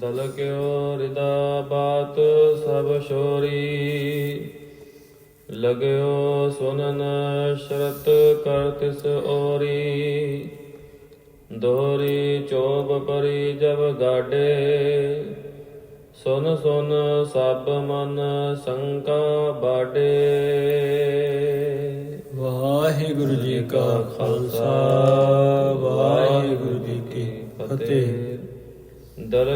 ਦਲਕਿਓ ਰਿਦਾ ਬਾਤ ਸਭ ਸ਼ੋਰੀ ਲਗਿਓ ਸੁਨਨ ਸ਼ਰਤ ਕਰ ਤਿਸ ਔਰੀ ਦੋਰੀ ਚੋਬ ਪਰੀ ਜਬ ਗਾਡੇ। ਸੁਨ ਸੁਨ ਸਭ ਮਨ ਸੰਕਾ ਬਾਡੇ। ਵਾਹਿਗੁਰੂ ਜੀ ਕਾ ਖਾਲਸਾ, ਵਾਹਿਗੁਰੂ ਜੀ ਕੀ ਫਤਿਹ। ਦਰ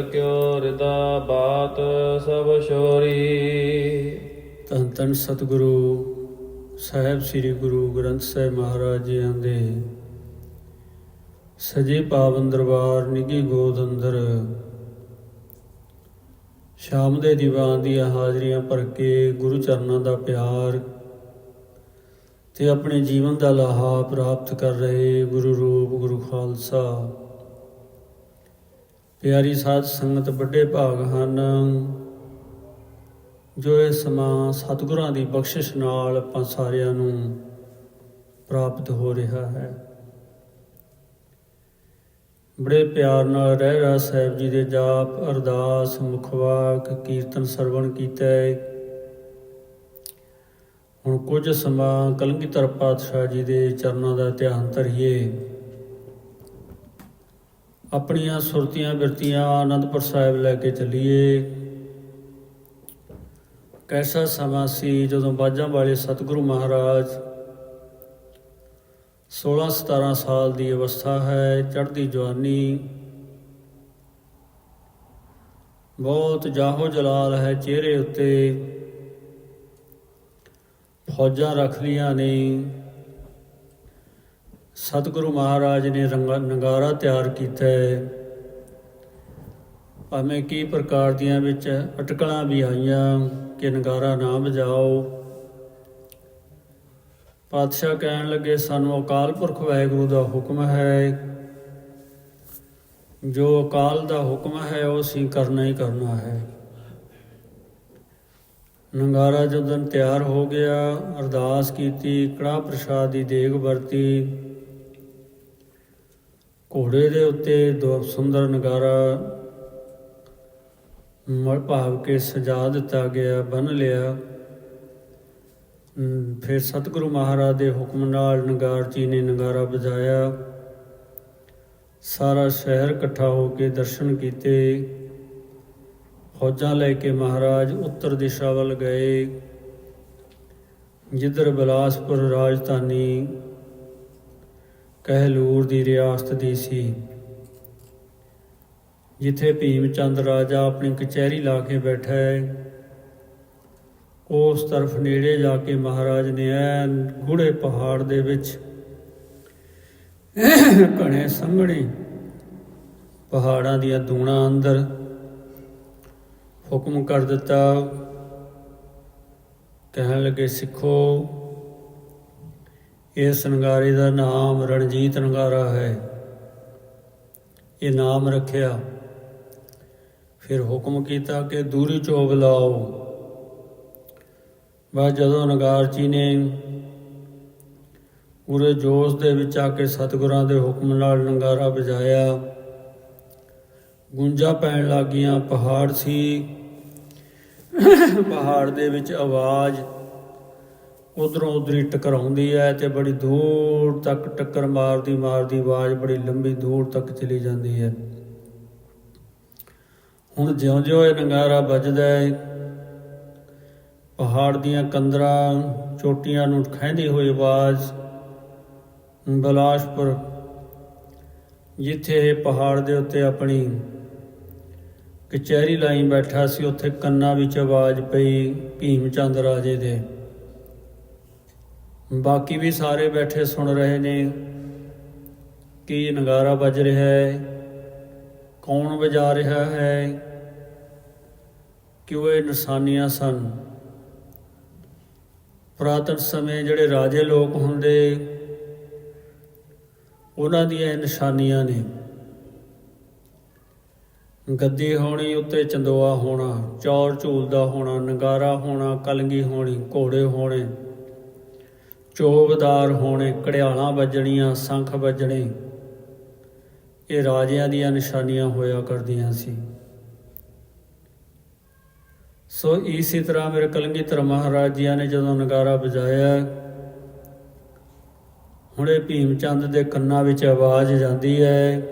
ਰਿਦਾ ਬਾਤ ਸਭ ਸ਼ੋਰੀ। ਧੰਨ ਧੰਨ ਸਤਿਗੁਰੂ ਸਾਹਿਬ ਸ੍ਰੀ ਗੁਰੂ ਗ੍ਰੰਥ ਸਾਹਿਬ ਮਹਾਰਾਜ ਜੀਆਂ ਦੇ ਸਜੇ ਪਾਵਨ ਦਰਬਾਰ ਨਿੱਘੀ ਗੋਦ ਅੰਦਰ, ਸ਼ਾਮ ਦੇ ਦੀਵਾਨ ਦੀਆਂ ਹਾਜ਼ਰੀਆਂ ਭਰ ਕੇ ਗੁਰੂ ਚਰਨਾਂ ਦਾ ਪਿਆਰ ਤੇ ਆਪਣੇ ਜੀਵਨ ਦਾ ਲਾਹਾ ਪ੍ਰਾਪਤ ਕਰ ਰਹੇ ਗੁਰੂ ਰੂਪ ਗੁਰੂ ਖਾਲਸਾ। ਪਿਆਰੀ ਸਾਧ ਸੰਗਤ, ਵੱਡੇ ਭਾਗ ਹਨ। ਜੋ ਇਹ ਸਮਾਂ ਸਤਿਗੁਰਾਂ ਦੀ ਬਖਸ਼ਿਸ਼ ਨਾਲ ਆਪਾਂ ਸਾਰਿਆਂ ਨੂੰ ਪ੍ਰਾਪਤ ਹੋ ਰਿਹਾ ਹੈ। ਬੜੇ ਪਿਆਰ ਨਾਲ ਰਹਿ ਰਾ ਸਾਹਿਬ ਜੀ ਦੇ ਜਾਪ, ਅਰਦਾਸ, ਮੁਖਵਾਕ, ਕੀਰਤਨ ਸਰਵਣ ਕੀਤਾ। ਹੈ ਹੁਣ ਕੁਝ ਸਮਾਂ ਕਲਗੀਧਰ ਪਾਤਸ਼ਾਹ ਜੀ ਦੇ ਚਰਨਾਂ ਦਾ ਧਿਆਨ ਧਰੀਏ। ਆਪਣੀਆਂ ਸੁਰਤੀਆਂ ਬਿਰਤੀਆਂ ਆਨੰਦਪੁਰ ਸਾਹਿਬ ਲੈ ਕੇ ਚੱਲੀਏ। ਕੈਸਾ ਸਮਾਂ ਸੀ ਜਦੋਂ ਬਾਜਾਂ ਵਾਲੇ ਸਤਿਗੁਰੂ ਮਹਾਰਾਜ 16 17 ਸਾਲ ਦੀ ਅਵਸਥਾ ਹੈ, ਚੜ੍ਹਦੀ ਜਵਾਨੀ। ਬਹੁਤ ਜਾਹੋ ਜਲਾਲ ਹੈ ਚਿਹਰੇ ਉੱਤੇ। ਫੌਜਾਂ ਰੱਖ ਲੀਆਂ ਨੇ। ਸਤਿਗੁਰੂ ਮਹਾਰਾਜ ਨੇ ਰੰਗਾ ਨਗਾਰਾ ਤਿਆਰ ਕੀਤਾ ਹੈ। ਭਾਵੇਂ ਕੀ ਪ੍ਰਕਾਰ ਦੀਆਂ ਵਿੱਚ ਅਟਕਲਾਂ ਵੀ ਆਈਆਂ ਕਿ ਨਗਾਰਾ ਨਾ ਵਜਾਓ। ਪਾਤਸ਼ਾਹ ਕਹਿਣ ਲੱਗੇ, ਸਾਨੂੰ ਅਕਾਲ ਪੁਰਖ ਵਾਹਿਗੁਰੂ ਦਾ ਹੁਕਮ ਹੈ। ਜੋ ਅਕਾਲ ਦਾ ਹੁਕਮ ਹੈ, ਉਹ ਅਸੀਂ ਕਰਨਾ ਹੀ ਕਰਨਾ ਹੈ। ਨਗਾਰਾ ਜਦੋਂ ਤਿਆਰ ਹੋ ਗਿਆ, ਅਰਦਾਸ ਕੀਤੀ ਕੜਾ ਪ੍ਰਸ਼ਾਦ ਦੀ ਦੇਗ ਵਰਤੀ। ਘੋੜੇ ਦੇ ਉੱਤੇ ਦੋ ਸੁੰਦਰ ਨਗਾਰਾ ਮਲ ਭਾਵ ਕੇ ਸਜਾ ਦਿੱਤਾ ਗਿਆ, ਬੰਨ ਲਿਆ। ਫਿਰ ਸਤਿਗੁਰੂ ਮਹਾਰਾਜ ਦੇ ਹੁਕਮ ਨਾਲ ਨਗਾਰ ਜੀ ਨੇ ਨਗਾਰਾ ਵਜਾਇਆ। ਸਾਰਾ ਸ਼ਹਿਰ ਇਕੱਠਾ ਹੋ ਕੇ ਦਰਸ਼ਨ ਕੀਤੇ। ਫੌਜਾਂ ਲੈ ਕੇ ਮਹਾਰਾਜ ਉੱਤਰ ਦਿਸ਼ਾ ਵੱਲ ਗਏ। ਜਿੱਧਰ ਬਿਲਾਸਪੁਰ ਰਾਜਧਾਨੀ ਕਹਿਲੂਰ ਦੀ ਰਿਆਸਤ ਦੀ ਸੀ। ਜਿੱਥੇ ਭੀਮ ਚੰਦ ਰਾਜਾ ਆਪਣੀ ਕਚਹਿਰੀ ਲਾ ਕੇ ਬੈਠਾ ਹੈ ਉਸ ਤਰਫ ਨੇੜੇ ਜਾ ਕੇ ਮਹਾਰਾਜ ਨੇ ਐਨ ਗੂੜੇ ਪਹਾੜ ਦੇ ਵਿੱਚ ਘਣੇ ਸੰਘਣੇ ਪਹਾੜਾਂ ਦੀਆਂ ਦੂਣਾ ਅੰਦਰ ਹੁਕਮ ਕਰ ਦਿੱਤਾ। ਕਹਿਣ ਲੱਗੇ, ਸਿੱਖੋ ਇਸ ਨਗਾਰੇ ਦਾ ਨਾਮ ਰਣਜੀਤ ਨਗਾਰਾ ਹੈ। ਇਹ ਨਾਮ ਰੱਖਿਆ। ਫਿਰ ਹੁਕਮ ਕੀਤਾ ਕਿ ਦੂਰੀ ਚੋਬ ਲਾਓ। ਬਸ ਜਦੋਂ ਨਗਾਰ ਜੀ ਨੇ ਪੂਰੇ ਜੋਸ਼ ਦੇ ਵਿੱਚ ਆ ਕੇ ਸਤਿਗੁਰਾਂ ਦੇ ਹੁਕਮ ਨਾਲ ਨਗਾਰਾ ਵਜਾਇਆ, ਗੁੰਜਾ ਪੈਣ ਲੱਗੀਆਂ ਪਹਾੜ ਸੀ। ਪਹਾੜ ਦੇ ਵਿੱਚ ਆਵਾਜ਼ ਉਧਰੋਂ ਉਧਰੀ ਟਕਰਾਉਂਦੀ ਹੈ ਤੇ ਬੜੀ ਦੂਰ ਤੱਕ ਟੱਕਰ ਮਾਰਦੀ ਮਾਰਦੀ ਆਵਾਜ਼ ਬੜੀ ਲੰਬੀ ਦੂਰ ਤੱਕ ਚਲੀ ਜਾਂਦੀ ਹੈ। ਹੁਣ ਜਿਉਂ-ਜਿਉਂ ਇਹ ਨਗਾਰਾ ਵੱਜਦਾ ਹੈ, ਪਹਾੜ ਦੀਆਂ ਕੰਦਰਾਂ ਚੋਟੀਆਂ ਨੂੰ ਖਹਿੰਦੀ ਹੋਈ ਆਵਾਜ਼, ਬਲਾਸ਼ਪੁਰ, ਜਿੱਥੇ ਇਹ ਪਹਾੜ ਦੇ ਉੱਤੇ ਆਪਣੀ ਕਚਹਿਰੀ ਲਾਈ ਬੈਠਾ ਸੀ, ਉੱਥੇ ਕੰਨਾਂ ਵਿੱਚ ਆਵਾਜ਼ ਪਈ ਭੀਮ ਚੰਦ ਰਾਜੇ ਦੇ। ਬਾਕੀ ਵੀ ਸਾਰੇ ਬੈਠੇ ਸੁਣ ਰਹੇ ਨੇ ਕਿ ਨਗਾਰਾ ਵੱਜ ਰਿਹਾ ਹੈ, ਕੌਣ ਵਜਾ ਰਿਹਾ ਹੈ, ਕਿਉਂ ਇਹ ਨਿਸ਼ਾਨੀਆਂ ਸਨ। ਪੁਰਾਤਨ ਸਮੇਂ ਜਿਹੜੇ ਰਾਜੇ ਲੋਕ ਹੁੰਦੇ, ਉਹਨਾਂ ਦੀਆਂ ਇਹ ਨਿਸ਼ਾਨੀਆਂ ਨੇ। ਗੱਦੀ ਹੋਣੀ, ਉੱਤੇ ਚੰਦੋਆ ਹੋਣਾ ਚੌਰ ਝੂਲਦਾ ਹੋਣਾ, ਨਗਾਰਾ ਹੋਣਾ, ਕਲਗੀ ਹੋਣੀ, ਘੋੜੇ ਹੋਣੇ। ਚੋਬਦਾਰ ਹੋਣੇ ਕੜਿਆਲਾਂ ਵੱਜਣੀਆਂ, ਸੰਖ ਵੱਜਣੇ। ਇਹ ਰਾਜਿਆਂ ਦੀਆਂ ਨਿਸ਼ਾਨੀਆਂ ਹੋਇਆ ਕਰਦੀਆਂ ਸੀ। ਸੋ ਇਸੇ ਤਰ੍ਹਾਂ ਮੇਰੇ ਕਲਗੀਧਰ ਮਹਾਰਾਜ ਜੀ ਨੇ ਜਦੋਂ ਨਗਾਰਾ ਵਜਾਇਆ, ਹੁਣੇ ਭੀਮ ਚੰਦ ਦੇ ਕੰਨਾਂ ਵਿੱਚ ਆਵਾਜ਼ ਜਾਂਦੀ ਹੈ।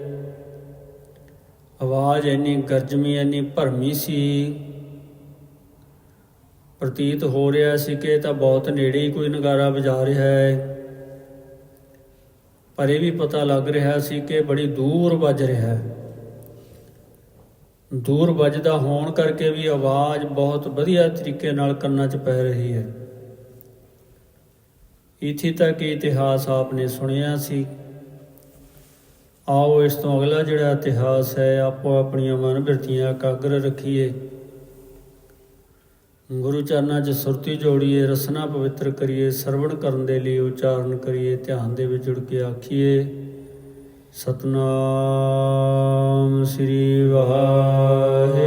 ਆਵਾਜ਼ ਇੰਨੀ ਗਰਜਮੀ ਇੰਨੀ ਭਰਮੀ ਸੀ। ਪ੍ਰਤੀਤ ਹੋ ਰਿਹਾ ਸੀ ਕਿ ਤਾਂ ਬਹੁਤ ਨੇੜੇ ਹੀ ਕੋਈ ਨਗਾਰਾ ਵਜਾ ਰਿਹਾ ਹੈ। ਪਰ ਇਹ ਵੀ ਪਤਾ ਲੱਗ ਰਿਹਾ ਸੀ ਕਿ ਬੜੀ ਦੂਰ ਵੱਜ ਰਿਹਾ ਹੈ। ਦੂਰ ਵੱਜਦਾ ਹੋਣ ਕਰਕੇ ਵੀ ਆਵਾਜ਼ ਬਹੁਤ ਵਧੀਆ ਤਰੀਕੇ ਨਾਲ ਕੰਨਾਂ 'ਚ ਪੈ ਰਹੀ ਹੈ। ਇੱਥੇ ਤੱਕ ਇਹ ਇਤਿਹਾਸ ਆਪਨੇ ਸੁਣਿਆ ਸੀ। ਆਓ ਇਸ ਤੋਂ ਅਗਲਾ ਜਿਹੜਾ ਇਤਿਹਾਸ ਹੈ ਆਪੋ ਆਪਣੀਆਂ ਮਨ ਬਿਰਤੀਆਂ ਇਕਾਗਰ ਰੱਖੀਏ। ਗੁਰੂ ਚਰਨਾਂ 'ਚ ਸੁਰਤੀ ਜੋੜੀਏ, ਰਸਨਾ ਪਵਿੱਤਰ ਕਰੀਏ, ਸਰਵਣ ਕਰਨ ਦੇ ਲਈ ਉਚਾਰਨ ਕਰੀਏ, ਧਿਆਨ ਦੇ ਵਿੱਚ ਜੁੜ ਕੇ ਆਖੀਏ, ਸਤਨਾਮ ਸ੍ਰੀ ਵਾਹਿਗੁਰੂ।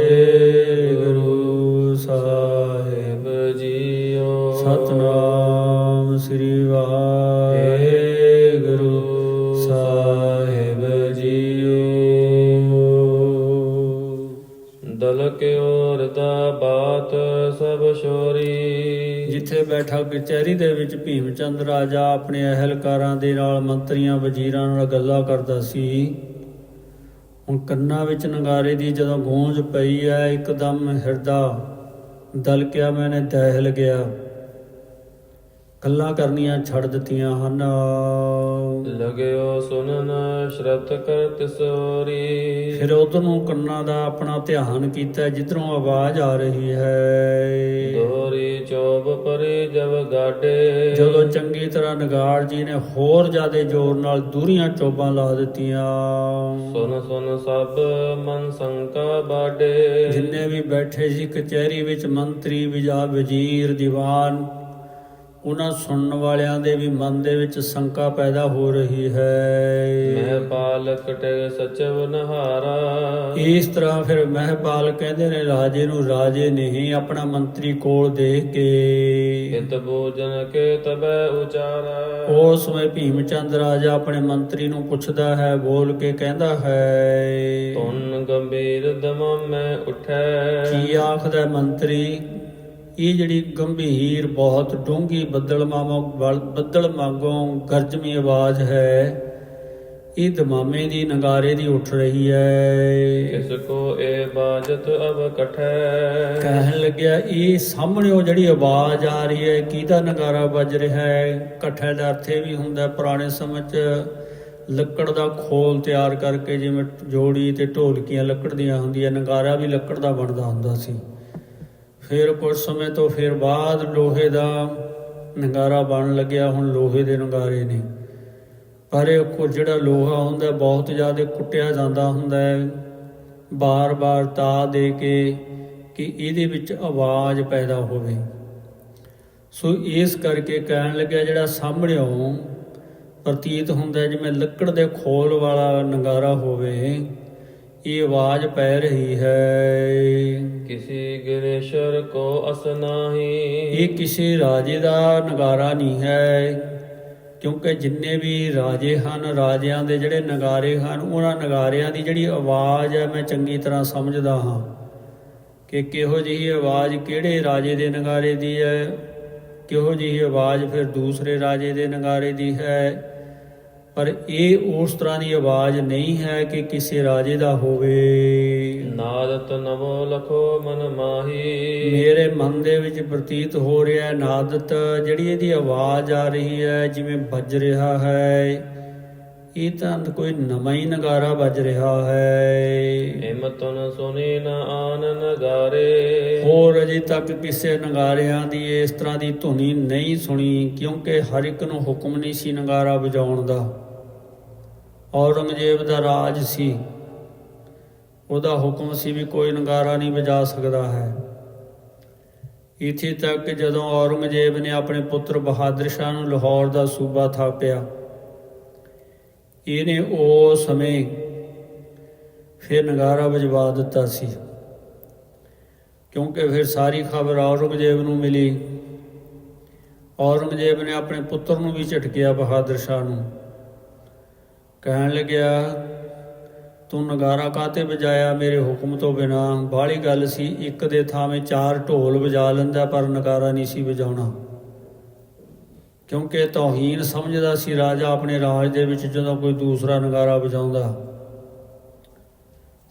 ਜੀਓ ਦਲ ਬਾਤ ਸਭ ਸ਼ੋਰੀ। ਜਿੱਥੇ ਬੈਠਾ ਕਚਹਿਰੀ ਦੇ ਵਿੱਚ ਭੀਮ ਚੰਦ ਰਾਜਾ ਆਪਣੇ ਅਹਿਲਕਾਰਾਂ ਦੇ ਨਾਲ ਮੰਤਰੀਆਂ, ਵਜ਼ੀਰਾਂ ਨਾਲ ਗੱਲਾਂ ਕਰਦਾ ਸੀ। ਹੁਣ ਕੰਨਾਂ ਵਿੱਚ ਨਗਾਰੇ ਦੀ ਜਦੋਂ ਗੂੰਜ ਪਈ ਹੈ ਇੱਕਦਮ ਹਿਰਦਾ ਦਲਕਿਆ ਮੈਨੇ ਦਹਿਲ ਗਿਆ। ਗੱਲਾਂ ਕਰਨੀਆਂ ਛੱਡ ਦਿੱਤੀਆਂ ਹਨ। ਲਗਿਓ ਸੁਨਨ ਸ਼ਰਤ ਕਰ ਤਿਸੋਰੀ ਫਿਰ ਉਧਰ ਨੂੰ ਕੰਨਾਂ ਦਾ ਆਪਣਾ ਧਿਆਨ ਕੀਤਾ ਜਿੱਧਰੋਂ ਆਵਾਜ਼ ਆ ਰਹੀ ਹੈ। ਦੋਰੀ ਚੋਬ ਪਰੇ ਜਬ ਗਾਡੇ। ਜਦੋਂ ਚੰਗੀ ਤਰ੍ਹਾਂ ਨਗਾਰ ਜੀ ਨੇ ਹੋਰ ਜ਼ਿਆਦਾ ਜ਼ੋਰ ਨਾਲ ਦੂਰੀਆਂ ਚੋਬਾਂ ਲਾ ਦਿੱਤੀਆਂ। ਸੁਨ ਸੁਨ ਸਭ ਮਨ ਸੰਕਾ ਬਾਡੇ। ਜਿੰਨੇ ਵੀ ਬੈਠੇ ਸੀ ਕਚਹਿਰੀ ਵਿੱਚ ਮੰਤਰੀ ਵਿਜਾ ਵਜ਼ੀਰ ਦੀਵਾਨ ਉਹਨਾਂ ਸੁਣਨ ਵਾਲਿਆਂ ਦੇ ਵੀ ਮਨ ਦੇ ਵਿੱਚ ਸ਼ੰਕਾ ਪੈਦਾ ਹੋ ਰਹੀ ਹੈ। ਪਾਲਕ ਟੇ ਸਚਵ ਨਹਾਰਾ। ਇਸ ਤਰ੍ਹਾਂ ਫਿਰ ਮਹਿਪਾਲ ਕਹਿੰਦੇ ਨੇ ਰਾਜੇ ਨੂੰ ਰਾਜੇ ਨਹੀਂ ਆਪਣਾ ਮੰਤਰੀ ਕੋਲ ਦੇਖ ਕੇ। ਹਿਤ ਭੋਜਨ ਕੇ ਤਬੈ ਉਚਾਰਾ। ਉਸ ਸਮੇਂ ਭੀਮ ਚੰਦ ਰਾਜਾ ਆਪਣੇ ਮੰਤਰੀ ਨੂੰ ਪੁੱਛਦਾ ਹੈ ਬੋਲ ਕੇ ਕਹਿੰਦਾ ਹੈ ਤੁਨ ਗੰਭੀਰ ਦਮ ਮੈਂ ਉਠੈ। ਕੀ ਆਖਦਾ ਮੰਤਰੀ? ਇਹ ਜਿਹੜੀ ਗੰਭੀਰ ਬਹੁਤ ਡੂੰਗੀ ਬੱਦਲ ਮਾਮੋ ਬੱਦਲ ਮਾਗੋਂ ਗਰਜਮੀ ਆਵਾਜ਼ ਹੈ ਇਹ ਦਮਾਮੇ ਦੀ ਨਗਾਰੇ ਦੀ ਉੱਠ ਰਹੀ ਹੈ। ਕਿਸ ਕੋ ਏ ਬਾਜਤ ਅਬ ਕਠੈ ਕਹਿਣ ਲੱਗਿਆ ਇਹ ਸਾਹਮਣੇ ਉਹ ਜਿਹੜੀ ਆਵਾਜ਼ ਆ ਰਹੀ ਹੈ ਕਿਹਦਾ ਨਗਾਰਾ ਵੱਜ ਰਿਹਾ ਹੈ? ਇਕੱਠੇ ਦਾ ਅਰਥ ਇਹ ਵੀ ਹੁੰਦਾ ਪੁਰਾਣੇ ਸਮੇਂ 'ਚ ਲੱਕੜ ਦਾ ਖੋਲ ਤਿਆਰ ਕਰਕੇ ਜਿਵੇਂ ਜੋੜੀ ਤੇ ਢੋਲਕੀਆਂ ਲੱਕੜ ਦੀਆਂ ਹੁੰਦੀਆਂ ਨਗਾਰਾ ਵੀ ਲੱਕੜ ਦਾ ਬਣਦਾ ਹੁੰਦਾ ਸੀ। ਫਿਰ ਕੁਝ ਸਮੇਂ ਤੋਂ ਫਿਰ ਬਾਅਦ ਲੋਹੇ ਦਾ ਨਗਾਰਾ ਬਣ ਲੱਗਿਆ, ਹੁਣ ਲੋਹੇ ਦੇ ਨਗਾਰੇ ਨੇ। ਪਰ ਇਹ ਕੋ ਜਿਹੜਾ ਲੋਹਾ ਹੁੰਦਾ, ਬਹੁਤ ਜ਼ਿਆਦਾ ਕੁੱਟਿਆ ਜਾਂਦਾ ਹੁੰਦਾ ਹੈ। ਬਾਰ-ਬਾਰ ਤਾ ਦੇ ਕੇ ਕਿ ਇਹਦੇ ਵਿੱਚ ਆਵਾਜ਼ ਪੈਦਾ ਹੋਵੇ। ਸੋ ਇਸ ਕਰਕੇ ਕਹਿਣ ਲੱਗਿਆ ਜਿਹੜਾ ਸਾਹਮਣਿਓਂ ਪ੍ਰਤੀਤ ਹੁੰਦਾ ਜਿਵੇਂ ਲੱਕੜ ਦੇ ਖੋਲ ਵਾਲਾ ਨਗਾਰਾ ਹੋਵੇ ਇਹ ਆਵਾਜ਼ ਪੈ ਰਹੀ ਹੈ। ਕਿਸੀ ਗਿਰੇਸ਼ਰ ਕੋ ਅਸਨਾਹੀ ਇਹ ਕਿਸੇ ਰਾਜੇ ਦਾ ਨਗਾਰਾ ਨਹੀਂ ਹੈ ਕਿਉਂਕਿ ਜਿੰਨੇ ਵੀ ਰਾਜੇ ਹਨ ਰਾਜਿਆਂ ਦੇ ਜਿਹੜੇ ਨਗਾਰੇ ਹਨ ਉਹਨਾਂ ਨਗਾਰਿਆਂ ਦੀ ਜਿਹੜੀ ਆਵਾਜ਼ ਹੈ ਮੈਂ ਚੰਗੀ ਤਰ੍ਹਾਂ ਸਮਝਦਾ ਹਾਂ ਕਿ ਕਿਹੋ ਜਿਹੀ ਆਵਾਜ਼ ਕਿਹੜੇ ਰਾਜੇ ਦੇ ਨਗਾਰੇ ਦੀ ਹੈ ਕਿਹੋ ਜਿਹੀ ਆਵਾਜ਼ ਫਿਰ ਦੂਸਰੇ ਰਾਜੇ ਦੇ ਨਗਾਰੇ ਦੀ ਹੈ ਪਰ ਇਹ ਉਸ ਤਰ੍ਹਾਂ ਦੀ ਆਵਾਜ਼ ਨਹੀਂ ਹੈ ਕਿ ਕਿਸੇ ਰਾਜੇ ਦਾ ਹੋਵੇ। ਨਾਦਤ ਨਵੋ ਲਖੋ ਮਨ ਮਾਹੀ। ਮੇਰੇ ਮਨ ਦੇ ਵਿੱਚ ਪ੍ਰਤੀਤ ਹੋ ਰਿਹਾ ਹੈ ਨਾਦਤ ਜਿਹੜੀ ਇਹਦੀ ਆਵਾਜ਼ ਆ ਰਹੀ ਹੈ ਜਿਵੇਂ ਵੱਜ ਰਿਹਾ ਹੈ। ਇਹ ਤਾਂ ਕੋਈ ਨਵਾਂ ਹੀ ਨਗਾਰਾ ਵੱਜ ਰਿਹਾ ਹੈ। ਹਿਮਤਨ ਸੁਨੀ ਨ ਆਨ ਨਗਾਰੇ। ਹੋਰ ਅਜੇ ਤੱਕ ਕਿਸੇ ਨਗਾਰਿਆਂ ਦੀ ਇਸ ਤਰ੍ਹਾਂ ਦੀ ਧੁਨੀ ਨਹੀਂ ਸੁਣੀ ਕਿਉਂਕਿ ਹਰ ਇੱਕ ਨੂੰ ਹੁਕਮ ਨਹੀਂ ਸੀ ਨਗਾਰਾ ਵਜਾਉਣ ਦਾ। ਔਰੰਗਜ਼ੇਬ ਦਾ ਰਾਜ ਸੀ। ਉਹਦਾ ਹੁਕਮ ਸੀ ਵੀ ਕੋਈ ਨਗਾਰਾ ਨਹੀਂ ਵਜਾ ਸਕਦਾ ਹੈ। ਇੱਥੇ ਤੱਕ ਜਦੋਂ ਔਰੰਗਜ਼ੇਬ ਨੇ ਆਪਣੇ ਪੁੱਤਰ ਬਹਾਦਰ ਸ਼ਾਹ ਨੂੰ ਲਾਹੌਰ ਦਾ ਸੂਬਾ ਥਾਪਿਆ ਇਹਨੇ ਉਹ ਸਮੇਂ ਫਿਰ ਨਗਾਰਾ ਵਜਵਾ ਦਿੱਤਾ ਸੀ। ਕਿਉਂਕਿ ਫਿਰ ਸਾਰੀ ਖਬਰ ਔਰੰਗਜ਼ੇਬ ਨੂੰ ਮਿਲੀ। ਔਰੰਗਜ਼ੇਬ ਨੇ ਆਪਣੇ ਪੁੱਤਰ ਨੂੰ ਵੀ ਝਟਕਿਆ ਬਹਾਦਰ ਸ਼ਾਹ ਨੂੰ। ਕਹਿਣ ਲੱਗਿਆ, ਤੂੰ ਨਗਾਰਾ ਕਾਤੇ ਵਜਾਇਆ? ਮੇਰੇ ਹੁਕਮ ਤੋਂ ਬਿਨਾ ਬਾਹਲੀ ਗੱਲ ਸੀ, ਇੱਕ ਦੇ ਥਾਵੇਂ ਚਾਰ ਢੋਲ ਵਜਾ ਲੈਂਦਾ, ਪਰ ਨਗਾਰਾ ਨਹੀਂ ਸੀ ਵਜਾਉਣਾ। ਕਿਉਂਕਿ ਤੌਹੀਨ ਸਮਝਦਾ ਸੀ ਰਾਜਾ ਆਪਣੇ ਰਾਜ ਦੇ ਵਿੱਚ ਜਦੋਂ ਕੋਈ ਦੂਸਰਾ ਨਗਾਰਾ ਵਜਾਉਂਦਾ।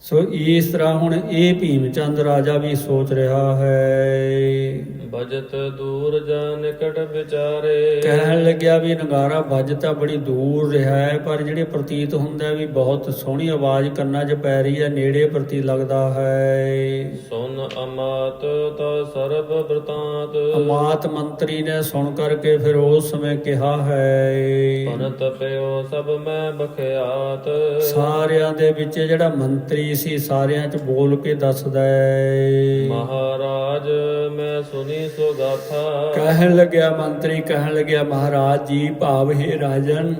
ਸੋ ਇਸ ਤਰ੍ਹਾਂ ਹੁਣ ਇਹ ਭੀਮ ਚੰਦ ਰਾਜਾ ਵੀ ਸੋਚ ਰਿਹਾ ਹੈ। ਬਜਤ ਦੂਰ ਜਾ ਨਿਕਟ ਵਿਚਾਰੇ। ਕਹਿਣ ਲੱਗਿਆ ਵੀ ਨਗਾਰਾ ਵੱਜ ਤਾਂ ਬੜੀ ਦੂਰ ਰਿਹਾ ਹੈ ਪਰ ਜਿਹੜੇ ਪ੍ਰਤੀਤ ਹੁੰਦਾ ਵੀ ਬਹੁਤ ਸੋਹਣੀ ਆਵਾਜ਼ ਕੰਨਾਂ 'ਚ ਪੈ ਰਹੀ ਹੈ ਨੇੜੇ ਪ੍ਰਤੀ ਲੱਗਦਾ ਹੈ। ਸੁਨ ਅਮਾਤ ਤਾ ਸਰਬ ਬ੍ਰਤਾਂਤ ਅਮਾਤ ਮੰਤਰੀ ਨੇ ਸੁਣ ਕਰਕੇ ਫਿਰ ਉਸ ਸਮੇਂ ਕਿਹਾ ਹੈ ਪਨਤ ਪਿਓ ਸਭ ਮੈਂ ਬਖਿਆਤ। ਸਾਰਿਆਂ ਦੇ ਵਿੱਚ ਜਿਹੜਾ ਮੰਤਰੀ ਸੀ ਸਾਰਿਆਂ 'ਚ ਬੋਲ ਕੇ ਦੱਸਦਾ ਹੈ। ਮਹਾਰਾਜ ਮੈਂ ਸੁਨੀ ਸੋ ਕਹਿਣ ਲੱਗਿਆ ਮੰਤਰੀ ਕਹਿਣ ਲੱਗਿਆ ਮਹਾਰਾਜ ਜੀ ਭਾਵ ਹੈ ਰਾਜਨ।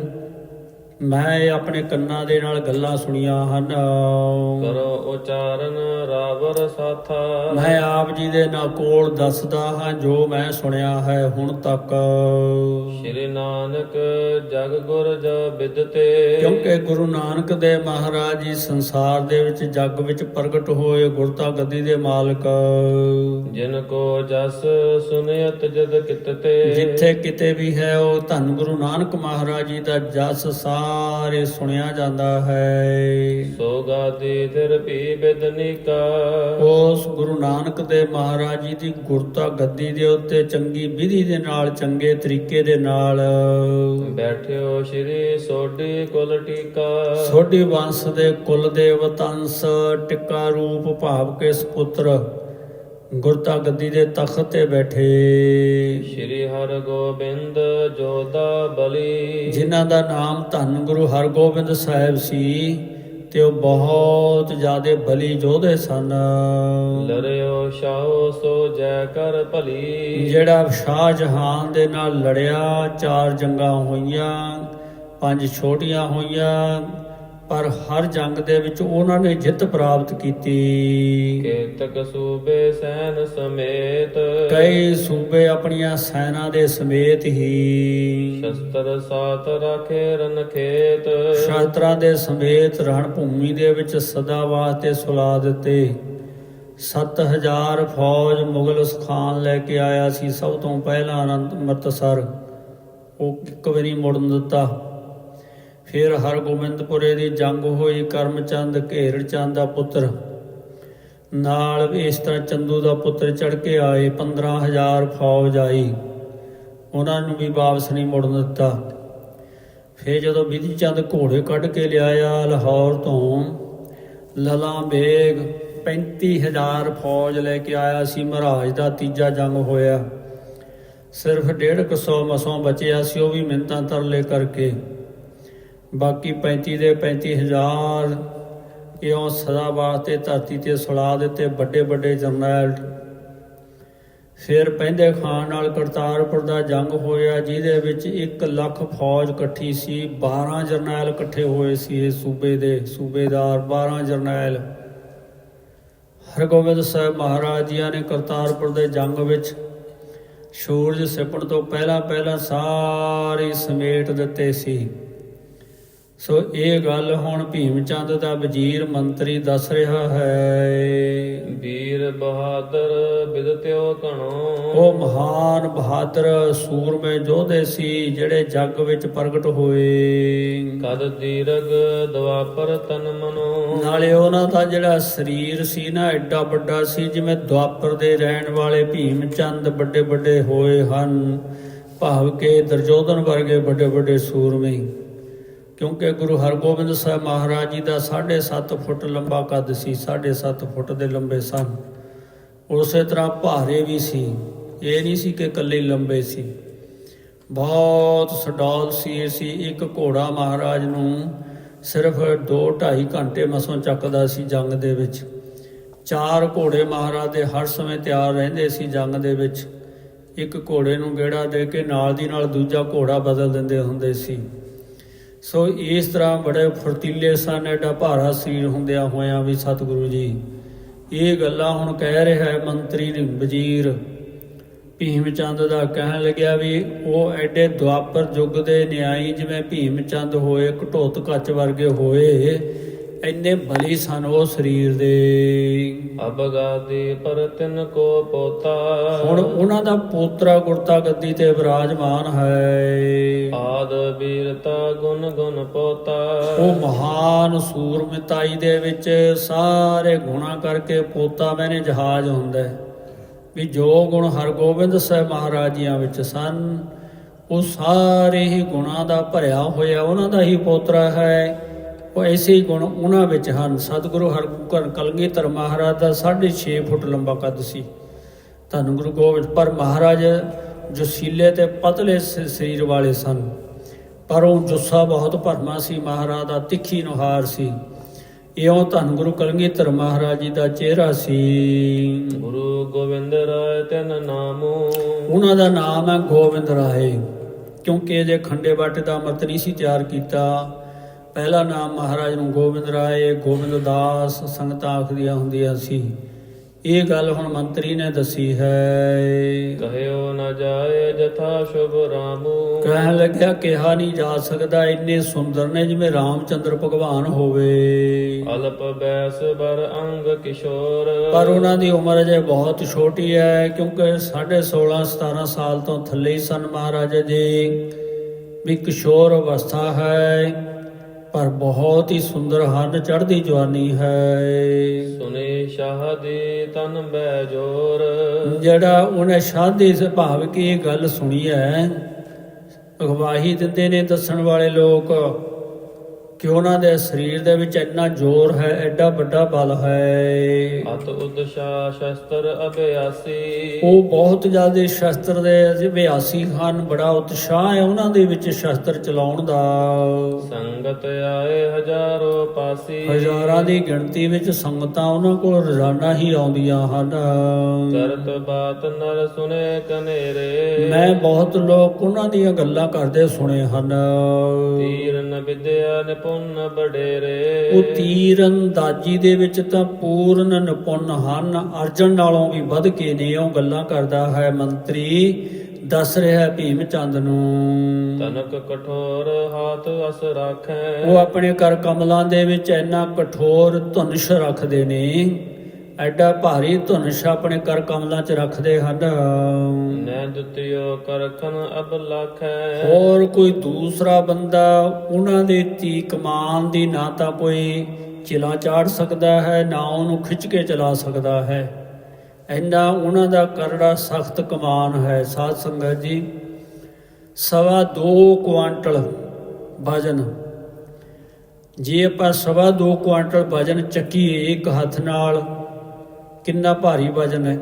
ਮੈਂ ਆਪਣੇ ਕੰਨਾਂ ਦੇ ਨਾਲ ਗੱਲਾਂ ਸੁਣੀਆਂ ਹਨ। ਕਰੋ ਉਚਾਰਨ ਰਾਵਰ ਸਾਥਾ। ਮੈਂ ਆਪ ਜੀ ਦੇ ਨਾਲ ਕੋਲ ਦੱਸਦਾ ਹਾਂ ਜੋ ਮੈਂ ਸੁਣਿਆ ਹੈ ਹੁਣ ਤੱਕ। ਸ਼੍ਰੀ ਨਾਨਕ ਜਗ ਗੁਰ ਜ ਬਿਦਤੇ ਕਿਉਂਕਿ ਗੁਰੂ ਨਾਨਕ ਦੇ ਮਹਾਰਾਜ ਜੀ ਸੰਸਾਰ ਦੇ ਵਿੱਚ ਜੱਗ ਵਿੱਚ ਪ੍ਰਗਟ ਹੋਏ ਗੁਰਤਾ ਗੱਦੀ ਦੇ ਮਾਲਕ। ਜਿਨ ਕੋ ਜਸ ਸੁਨਿਤ ਜਦ ਕਿਤਤੇ। ਜਿੱਥੇ ਕਿਤੇ ਵੀ ਹੈ ਉਹ ਧੰਨ ਗੁਰੂ ਨਾਨਕ ਮਹਾਰਾਜ ਜੀ ਦਾ ਜਸ ਸਾਰੇ ਸੁਣਿਆ ਜਾਂਦਾ ਹੈ। ਸੋ ਗਾਦੀ ਧਿਰ ਪੀ ਬਿਦਨਿਕਾ ਉਸ ਗੁਰੂ ਨਾਨਕ ਦੇ ਮਹਾਰਾਜ ਜੀ ਦੀ ਗੁਰਤਾ ਗੱਦੀ ਦੇ ਉੱਤੇ ਚੰਗੀ ਵਿਧੀ ਦੇ ਨਾਲ ਚੰਗੇ ਤਰੀਕੇ ਦੇ ਨਾਲ। ਬੈਠਿਓ ਸ਼੍ਰੀ ਸੋਢੀ ਕੁਲ ਟੀਕਾ। ਸੋਢੀ ਵੰਸ਼ ਦੇ ਕੁਲ ਦੇਵ ਤੰਸ ਟਿੱਕਾ ਰੂਪ ਭਾਵ ਕੇ ਸੁਪੁੱਤਰ ਗੁਰਤਾ ਗੱਦੀ ਦੇ ਤਖਤ ਤੇ ਬੈਠੇ। ਸ਼੍ਰੀ ਹਰਿ ਗੋਬਿੰਦ ਜੋਦਾ ਬਲੀ। ਜਿਨ੍ਹਾਂ ਦਾ ਨਾਮ ਧੰਨ ਗੁਰੂ ਹਰਗੋਬਿੰਦ ਸਾਹਿਬ ਸੀ ਤੇ ਉਹ ਬਹੁਤ ਜ਼ਿਆਦੇ ਬਲੀ ਯੋਧੇ ਸਨ। ਲਰਿਓ ਸ਼ਾਹੋ ਸੋ ਜੈ ਕਰ ਭਲੀ। ਜਿਹੜਾ ਸ਼ਾਹ ਜਹਾਨ ਦੇ ਨਾਲ ਲੜਿਆ ਚਾਰ ਜੰਗਾਂ ਹੋਈਆਂ ਪੰਜ ਛੋਟੀਆਂ ਹੋਈਆਂ ਪਰ ਹਰ ਜੰਗ ਦੇ ਵਿੱਚ ਉਹਨਾਂ ਨੇ ਜਿੱਤ ਪ੍ਰਾਪਤ ਕੀਤੀ। ਕੇਤਕ ਸੂਬੇ ਸੈਨ ਸਮੇਤ। ਕਈ ਸੂਬੇ ਆਪਣੀਆਂ ਸੈਨਾ ਦੇ ਸਮੇਤ ਹੀ। ਸ਼ਸਤਰ ਸਾਥ ਰਾਖੇ ਰਨ ਖੇਤ ਸ਼ਾਸਤਰਾਂ ਦੇ ਸਮੇਤ ਰਣ ਭੂਮੀ ਦੇ ਵਿੱਚ ਸਦਾ ਵਾਸਤੇ ਸੁਲਾ ਦਿੱਤੇ। 7000 ਫੌਜ ਮੁਗਲ ਖਾਨ ਲੈ ਕੇ ਆਇਆ ਸੀ। ਸਭ ਤੋਂ ਪਹਿਲਾਂ ਅਨੰਤ ਅੰਮ੍ਰਿਤਸਰ। ਉਹ ਇੱਕ ਵਾਰੀ ਮੁੜਨ ਦਿੱਤਾ। ਫਿਰ ਹਰਗੋਬਿੰਦਪੁਰੇ ਦੀ ਜੰਗ ਹੋਈ, ਕਰਮਚੰਦ ਘੇਰੜ ਚੰਦ ਦਾ ਪੁੱਤਰ। ਨਾਲ ਇਸ ਤਰ੍ਹਾਂ ਚੰਦੂ ਦਾ ਪੁੱਤਰ ਚੜ ਕੇ ਆਏ 15000 ਫੌਜ ਆਈ। ਉਹਨਾਂ ਨੂੰ ਵੀ ਵਾਪਸ ਨਹੀਂ ਮੁੜਨ ਦਿੱਤਾ। ਫਿਰ ਜਦੋਂ ਵਿਧੀ ਚੰਦ ਘੋੜੇ ਕੱਢ ਕੇ ਲਿਆਇਆ ਲਾਹੌਰ ਤੋਂ, ਲਲਾ ਬੇਗ 35000 ਫੌਜ ਲੈ ਕੇ ਆਇਆ ਸੀ, ਮਹਾਰਾਜ ਦਾ ਤੀਜਾ ਜੰਗ ਹੋਇਆ। ਸਿਰਫ 150 ਮਸੋਂ ਬਚਿਆ ਸੀ, ਉਹ ਵੀ ਮਿੰਤਾਂ ਤਰਲੇ ਕਰਕੇ। ਬਾਕੀ 35 ਦੇ 35000 ਇਉਂ ਸਦਾ ਵਾਸਤੇ ਧਰਤੀ ਤੇ ਸੁਲਾ ਦਿੱਤੇ ਵੱਡੇ ਵੱਡੇ ਜਰਨੈਲ। ਫਿਰ ਪੈਂਦੇ ਖਾਨ ਨਾਲ ਕਰਤਾਰਪੁਰ ਦਾ ਜੰਗ ਹੋਇਆ, ਜਿਹਦੇ ਵਿੱਚ 1 ਲੱਖ ਫੌਜ ਇਕੱਠੀ ਸੀ 12 ਜਰਨੈਲ ਇਕੱਠੇ ਹੋਏ ਸੀ ਇਹ ਸੂਬੇ ਦੇ ਸੂਬੇਦਾਰ 12 ਜਰਨੈਲ। ਹਰਗੋਬਿੰਦ ਸਾਹਿਬ ਮਹਾਰਾਜ ਜੀਆਂ ਨੇ ਕਰਤਾਰਪੁਰ ਦੇ ਜੰਗ ਵਿੱਚ ਸੂਰਜ ਸਿਪਣ ਤੋਂ ਪਹਿਲਾਂ ਪਹਿਲਾਂ ਸਾਰੇ ਸਮੇਟ ਦਿੱਤੇ ਸੀ। ਸੋ ਇਹ ਗੱਲ ਹੁਣ ਭੀਮ ਚੰਦ ਦਾ ਵਜ਼ੀਰ ਮੰਤਰੀ ਦੱਸ ਰਿਹਾ ਹੈ। ਵੀਰ ਬਹਾਦਰ ਬਿਦਤਿਓ ਕਣੋ ਉਹ ਮਹਾਨ ਬਹਾਦਰ ਸੂਰਮੇ ਯੋਧੇ ਸੀ ਜਿਹੜੇ ਜੱਗ ਵਿੱਚ ਪ੍ਰਗਟ ਹੋਏ। ਕਦ ਦੀਰਗ ਦਵਾਪਰ ਤਨ ਮਨੋ। ਨਾਲੇ ਉਹਨਾਂ ਦਾ ਜਿਹੜਾ ਸਰੀਰ ਸੀ ਨਾ ਐਡਾ ਵੱਡਾ ਸੀ ਜਿਵੇਂ ਦੁਆਪਰ ਦੇ ਰਹਿਣ ਵਾਲੇ ਭੀਮ ਚੰਦ ਵੱਡੇ ਵੱਡੇ ਹੋਏ ਹਨ। ਭਾਵ ਕਿ ਦਰਜੋਧਨ ਵਰਗੇ ਵੱਡੇ ਵੱਡੇ ਸੂਰਮੇ। ਕਿਉਂਕਿ ਗੁਰੂ ਹਰਗੋਬਿੰਦ ਸਾਹਿਬ ਮਹਾਰਾਜ ਜੀ ਦਾ 7.5 ਫੁੱਟ ਲੰਬਾ ਕੱਦ ਸੀ 7.5 ਫੁੱਟ ਦੇ ਲੰਬੇ ਸਨ। ਉਸੇ ਤਰ੍ਹਾਂ ਭਾਰੇ ਵੀ ਸੀ। ਇਹ ਨਹੀਂ ਸੀ ਕਿ ਇਕੱਲੇ ਲੰਬੇ ਸੀ। ਬਹੁਤ ਸਡੌਲ ਸੀ ਸੀ। ਇੱਕ ਘੋੜਾ ਮਹਾਰਾਜ ਨੂੰ ਸਿਰਫ 2.5 ਘੰਟੇ ਮਸੋਂ ਚੱਕਦਾ ਸੀ ਜੰਗ ਦੇ ਵਿੱਚ। ਚਾਰ ਘੋੜੇ ਮਹਾਰਾਜ ਦੇ ਹਰ ਸਮੇਂ ਤਿਆਰ ਰਹਿੰਦੇ ਸੀ ਜੰਗ ਦੇ ਵਿੱਚ। ਇੱਕ ਘੋੜੇ ਨੂੰ ਗੇੜਾ ਦੇ ਕੇ ਨਾਲ ਦੀ ਨਾਲ ਦੂਜਾ ਘੋੜਾ ਬਦਲ ਦਿੰਦੇ ਹੁੰਦੇ ਸੀ। ਸੋ ਇਸ ਤਰ੍ਹਾਂ ਬੜੇ ਫੁਰਤੀਲੇ ਸਨ, ਐਡਾ ਭਾਰਾ ਸਰੀਰ ਹੁੰਦਿਆਂ ਹੋਇਆਂ ਵੀ ਸਤਿਗੁਰੂ ਜੀ। ਇਹ ਗੱਲਾਂ ਹੁਣ ਕਹਿ ਰਿਹਾ ਹੈ ਮੰਤਰੀ ਨੇ ਵਜ਼ੀਰ। ਭੀਮ ਚੰਦ ਦਾ ਕਹਿਣ ਲੱਗਿਆ ਵੀ ਉਹ ਐਡੇ ਦੁਆਪਰ ਯੁੱਗ ਦੇ ਨਿਆਈ ਜਿਵੇਂ ਭੀਮ ਚੰਦ ਹੋਏ, ਘਟੋਤ ਕੱਚ ਵਰਗੇ ਹੋਏ ਇੰਨੇ ਬਲੀ ਸਨ ਉਹ ਸਰੀਰ ਦੇ। ਅਬਗਾਦੀ ਪਰ ਤਿਨ ਕੋ ਪੋਤਾ। ਹੁਣ ਉਹਨਾਂ ਦਾ ਪੋਤਰਾ ਗੁਰਤਾ ਗੱਦੀ ਤੇ ਵਿਰਾਜਮਾਨ ਹੈ। ਆਦ ਵੀਰਤਾ ਗੁਣ ਗੁਣ ਪੋਤਾ। ਉਹ ਮਹਾਨ ਸੂਰਮਿਤਾਈ ਦੇ ਵਿੱਚ ਸਾਰੇ ਗੁਣਾ ਕਰਕੇ ਪੋਤਾ ਮੈਨੇ ਜਹਾਜ਼ ਹੁੰਦਾ ਹੈ। ਵੀ ਜੋ ਗੁਣ ਹਰਗੋਬਿੰਦ ਸਾਹਿਬ ਮਹਾਰਾਜ ਜੀਆਂ ਵਿੱਚ ਸਨ ਉਹ ਸਾਰੇ ਹੀ ਗੁਣਾ ਦਾ ਭਰਿਆ ਹੋਇਆ ਉਹਨਾਂ ਦਾ ਹੀ ਪੋਤਰਾ ਹੈ। ਉਹ ਐਸੇ ਹੀ ਗੁਣ ਉਹਨਾਂ ਵਿੱਚ ਹਨ। ਸਤਿਗੁਰੂ ਹਰਗੋਬਿੰਦ ਕਲਗੀਧਰ ਮਹਾਰਾਜ ਦਾ 6.5 ਫੁੱਟ ਲੰਬਾ ਕੱਦ ਸੀ। ਧੰਨ ਗੁਰੂ ਗੋਬਿੰਦ ਪਰ ਮਹਾਰਾਜ ਜੋਸ਼ੀਲੇ ਤੇ ਪਤਲੇ ਸਰੀਰ ਵਾਲੇ ਸਨ। ਪਰ ਉਹ ਜੁੱਸਾ ਬਹੁਤ ਭਰਮਾ ਸੀ ਮਹਾਰਾਜ ਦਾ ਤਿੱਖੀ ਨੁਹਾਰ ਸੀ। ਇਉਂ ਧੰਨ ਗੁਰੂ ਕਲਗੀਧਰ ਮਹਾਰਾਜ ਜੀ ਦਾ ਚਿਹਰਾ ਸੀ। ਗੁਰੂ ਗੋਬਿੰਦ ਰਾਏ ਤਿਨ ਨਾਮੋ। ਉਹਨਾਂ ਦਾ ਨਾਮ ਹੈ ਗੋਬਿੰਦ ਰਾਏ। ਕਿਉਂਕਿ ਇਹਦੇ ਖੰਡੇ ਬਾਟੇ ਦਾ ਅੰਮ੍ਰਿਤ ਨਹੀਂ ਸੀ ਤਿਆਰ ਕੀਤਾ। ਪਹਿਲਾ ਨਾਮ ਮਹਾਰਾਜ ਨੂੰ ਗੋਬਿੰਦ ਰਾਏ ਗੋਬਿੰਦ ਦਾਸ ਸੰਗਤਾਂ ਆਖਦੀਆਂ ਹੁੰਦੀਆਂ ਸੀ। ਇਹ ਗੱਲ ਹੁਣ ਮੰਤਰੀ ਨੇ ਦੱਸੀ ਹੈ। ਕਹਿਓ ਨ ਜਾਏ ਜਥਾ ਸ਼ੁਭ ਰਾਮੂ। ਕਹਿਣ ਲੱਗਿਆ ਕਿਹਾ ਨਹੀਂ ਜਾ ਸਕਦਾ ਇੰਨੇ ਸੁੰਦਰ ਨੇ ਜਿਵੇਂ ਰਾਮਚੰਦਰ ਭਗਵਾਨ ਹੋਵੇ। ਅਲਪ ਬੈਸ ਬਰ ਅੰਗ ਕਿਸ਼ੋਰ। ਪਰ ਉਹਨਾਂ ਦੀ ਉਮਰ ਅਜੇ ਬਹੁਤ ਛੋਟੀ ਹੈ ਕਿਉਂਕਿ 16.5 17 ਸਾਲ ਤੋਂ ਥੱਲੇ ਹੀ ਸਨ ਮਹਾਰਾਜਾ ਜੀ ਵੀ ਕਿਸ਼ੋਰ ਅਵਸਥਾ ਹੈ। ਪਰ ਬਹੁਤ ਹੀ ਸੁੰਦਰ ਹਨ ਚੜ੍ਹਦੀ ਜਵਾਨੀ ਹੈ। ਸੁਨੇ ਸ਼ਾਹ ਦੀ ਤਨ ਬੈ ਜੋਰ। ਜਿਹੜਾ ਉਹਨੇ ਸ਼ਾਦੀ ਸੁਭਾਵ ਕੀ ਗੱਲ ਸੁਣੀ ਹੈ ਅਗਵਾਹੀ ਦਿੰਦੇ ਨੇ ਦੱਸਣ ਵਾਲੇ ਲੋਕ। ਕਿ ਉਹਨਾਂ ਦੇ ਸਰੀਰ ਦੇ ਵਿੱਚ ਇੰਨਾ ਜ਼ੋਰ ਹੈ ਐਡਾ ਵੱਡਾ ਬਲ ਹੈ। ਅਤ ਉਦਸ਼ਾ ਸ਼ਸਤਰ ਅਭਿਆਸੀ। ਉਹ ਬਹੁਤ ਜ਼ਿਆਦਾ ਸ਼ਸਤਰ ਦੇ ਅਭਿਆਸੀ ਹਨ ਬੜਾ ਉਤਸ਼ਾਹ ਹੈ ਉਹਨਾਂ ਦੇ ਵਿੱਚ ਸ਼ਸਤਰ ਚਲਾਉਣ ਦਾ। ਸੰਗਤ ਆਏ ਹਜ਼ਾਰੋ ਪਾਸੀ। ਹਜ਼ਾਰਾਂ ਦੀ ਗਿਣਤੀ ਵਿੱਚ ਸੰਗਤਾਂ ਉਹਨਾਂ ਕੋਲ ਰੋਜ਼ਾਨਾ ਹੀ ਆਉਂਦੀਆਂ ਹਨ। ਕਰਤ ਬਾਤ ਨਰ ਸੁਨੇ ਕਨੇਰੇ। ਮੈਂ ਬਹੁਤ ਲੋਕ ਉਹਨਾਂ ਦੀਆਂ ਗੱਲਾਂ ਕਰਦੇ ਸੁਣੇ ਹਨ। ਤੀਰ ਨ ਵਿਦਿਆ ਨਿਪੁੰਨ ਬਡੇਰੇ ਉਹ ਤੀਰ ਅੰਦਾਜ਼ੀ ਦੇ ਵਿੱਚ ਤਾਂ ਪੂਰਨ ਨਿਪੁੰਨ ਹਨ ਅਰਜਨ ਨਾਲੋਂ ਵੀ ਵੱਧ ਕੇ ਨੇ ਉਹ ਗੱਲਾਂ ਕਰਦਾ ਹੈ ਮੰਤਰੀ ਦੱਸ ਰਿਹਾ ਭੀਮ ਚੰਦ ਨੂੰ। ਤਨਕ ਕਠੋਰ ਹਾਥ ਅਸ ਰਾਖੈ। ਉਹ ਆਪਣੇ ਕਰ ਕਮਲਾਂ ਦੇ ਵਿੱਚ ਇੰਨਾ ਕਠੋਰ ਧੁਨਸ਼ ਰੱਖਦੇ ਨੇ। ਐਡਾ ਭਾਰੀ ਧੁਨਸ਼ ਆਪਣੇ ਕਰ ਕਮਲਾਂ 'ਚ ਰੱਖਦੇ ਹਨ। ਨੈ ਦੁਤਿਓ ਕਰਖਨ ਅਬ ਲਖੈ। ਹੋਰ ਕੋਈ ਦੂਸਰਾ ਬੰਦਾ ਉਹਨਾਂ ਦੇ ਤੀ ਕਮਾਨ ਦੀ ਨਾ ਤਾਂ ਕੋਈ ਚਿਲਾ ਚਾੜ ਸਕਦਾ ਹੈ ਨਾ ਉਹਨੂੰ ਖਿੱਚ ਕੇ ਚਲਾ ਸਕਦਾ ਹੈ। ਇੰਨਾ ਉਹਨਾਂ ਦਾ ਕਰੜਾ ਸਖਤ ਕਮਾਨ ਹੈ। ਸਾਧ ਸੰਗਤ ਜੀ ਸਵਾ ਦੋ ਕੁਆਂਟਲ ਵਜਨ। ਜੇ ਆਪਾਂ ਸਵਾ ਦੋ ਕੁਆਂਟਲ ਵਜਨ ਚੱਕੀਏ ਇੱਕ ਹੱਥ ਨਾਲ ਕਿੰਨਾ ਭਾਰੀ ਵਜਨ ਹੈ।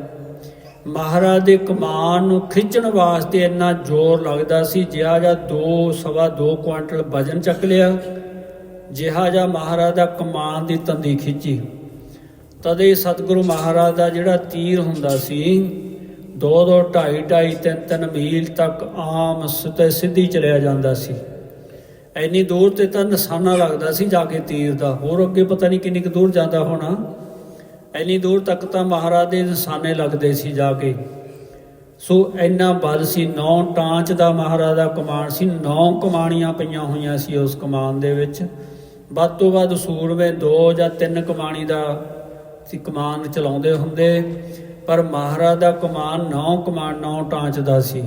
ਮਹਾਰਾਜ ਦੇ ਕਮਾਨ ਨੂੰ ਖਿੱਚਣ ਵਾਸਤੇ ਇੰਨਾ ਜ਼ੋਰ ਲੱਗਦਾ ਸੀ, ਜਿਹਾ ਜਾਂ 2 ਸਵਾ 2 ਕੁਆਂਟਲ ਵਜਨ ਚੱਕ ਲਿਆ। ਜਿਹਾ ਜਾਂ ਮਹਾਰਾਜ ਦਾ ਕਮਾਨ ਦੀ ਤੰਦੀ ਖਿੱਚੀ। ਤਦੇ ਸਤਿਗੁਰੂ ਮਹਾਰਾਜ ਦਾ ਜਿਹੜਾ ਤੀਰ ਹੁੰਦਾ ਸੀ 2 2 2.5 2.5 3 3 ਮੀਲ ਤੱਕ ਆਮ ਸਿੱਧੇ ਸਿੱਧੀ ਚਲਿਆ ਜਾਂਦਾ ਸੀ। ਐਨੀ ਦੂਰ ਤੇ ਤਾਂ ਨਿਸ਼ਾਨਾ ਲੱਗਦਾ ਸੀ ਜਾ ਕੇ ਤੀਰ ਦਾ। ਹੋਰ ਅੱਗੇ ਪਤਾ ਨਹੀਂ ਕਿੰਨੀ ਕੁ ਦੂਰ ਜਾਂਦਾ ਹੋਣਾ। ਐਨੀ ਦੂਰ ਤੱਕ ਤਾਂ ਮਹਾਰਾਜ ਦੇ ਨਿਸ਼ਾਨੇ ਲੱਗਦੇ ਸੀ ਜਾ ਕੇ। ਸੋ ਇੰਨਾ ਬਲ ਸੀ, ਨੌ ਟਾਂਚ ਦਾ ਮਹਾਰਾਜ ਦਾ ਕਮਾਨ ਸੀ, ਨੌ ਕਮਾਣੀਆਂ ਪਈਆਂ ਹੋਈਆਂ ਸੀ ਉਸ ਕਮਾਨ ਦੇ ਵਿੱਚ। ਵੱਧ ਤੋਂ ਵੱਧ ਸੂਰਮੇ ਦੋ ਜਾਂ ਤਿੰਨ ਕਮਾਣੀ ਦਾ ਸੀ ਕਮਾਨ ਚਲਾਉਂਦੇ ਹੁੰਦੇ, ਪਰ ਮਹਾਰਾਜ ਦਾ ਕਮਾਨ ਨੌ ਕਮਾਨ, ਨੌ ਟਾਂਚ ਦਾ ਸੀ।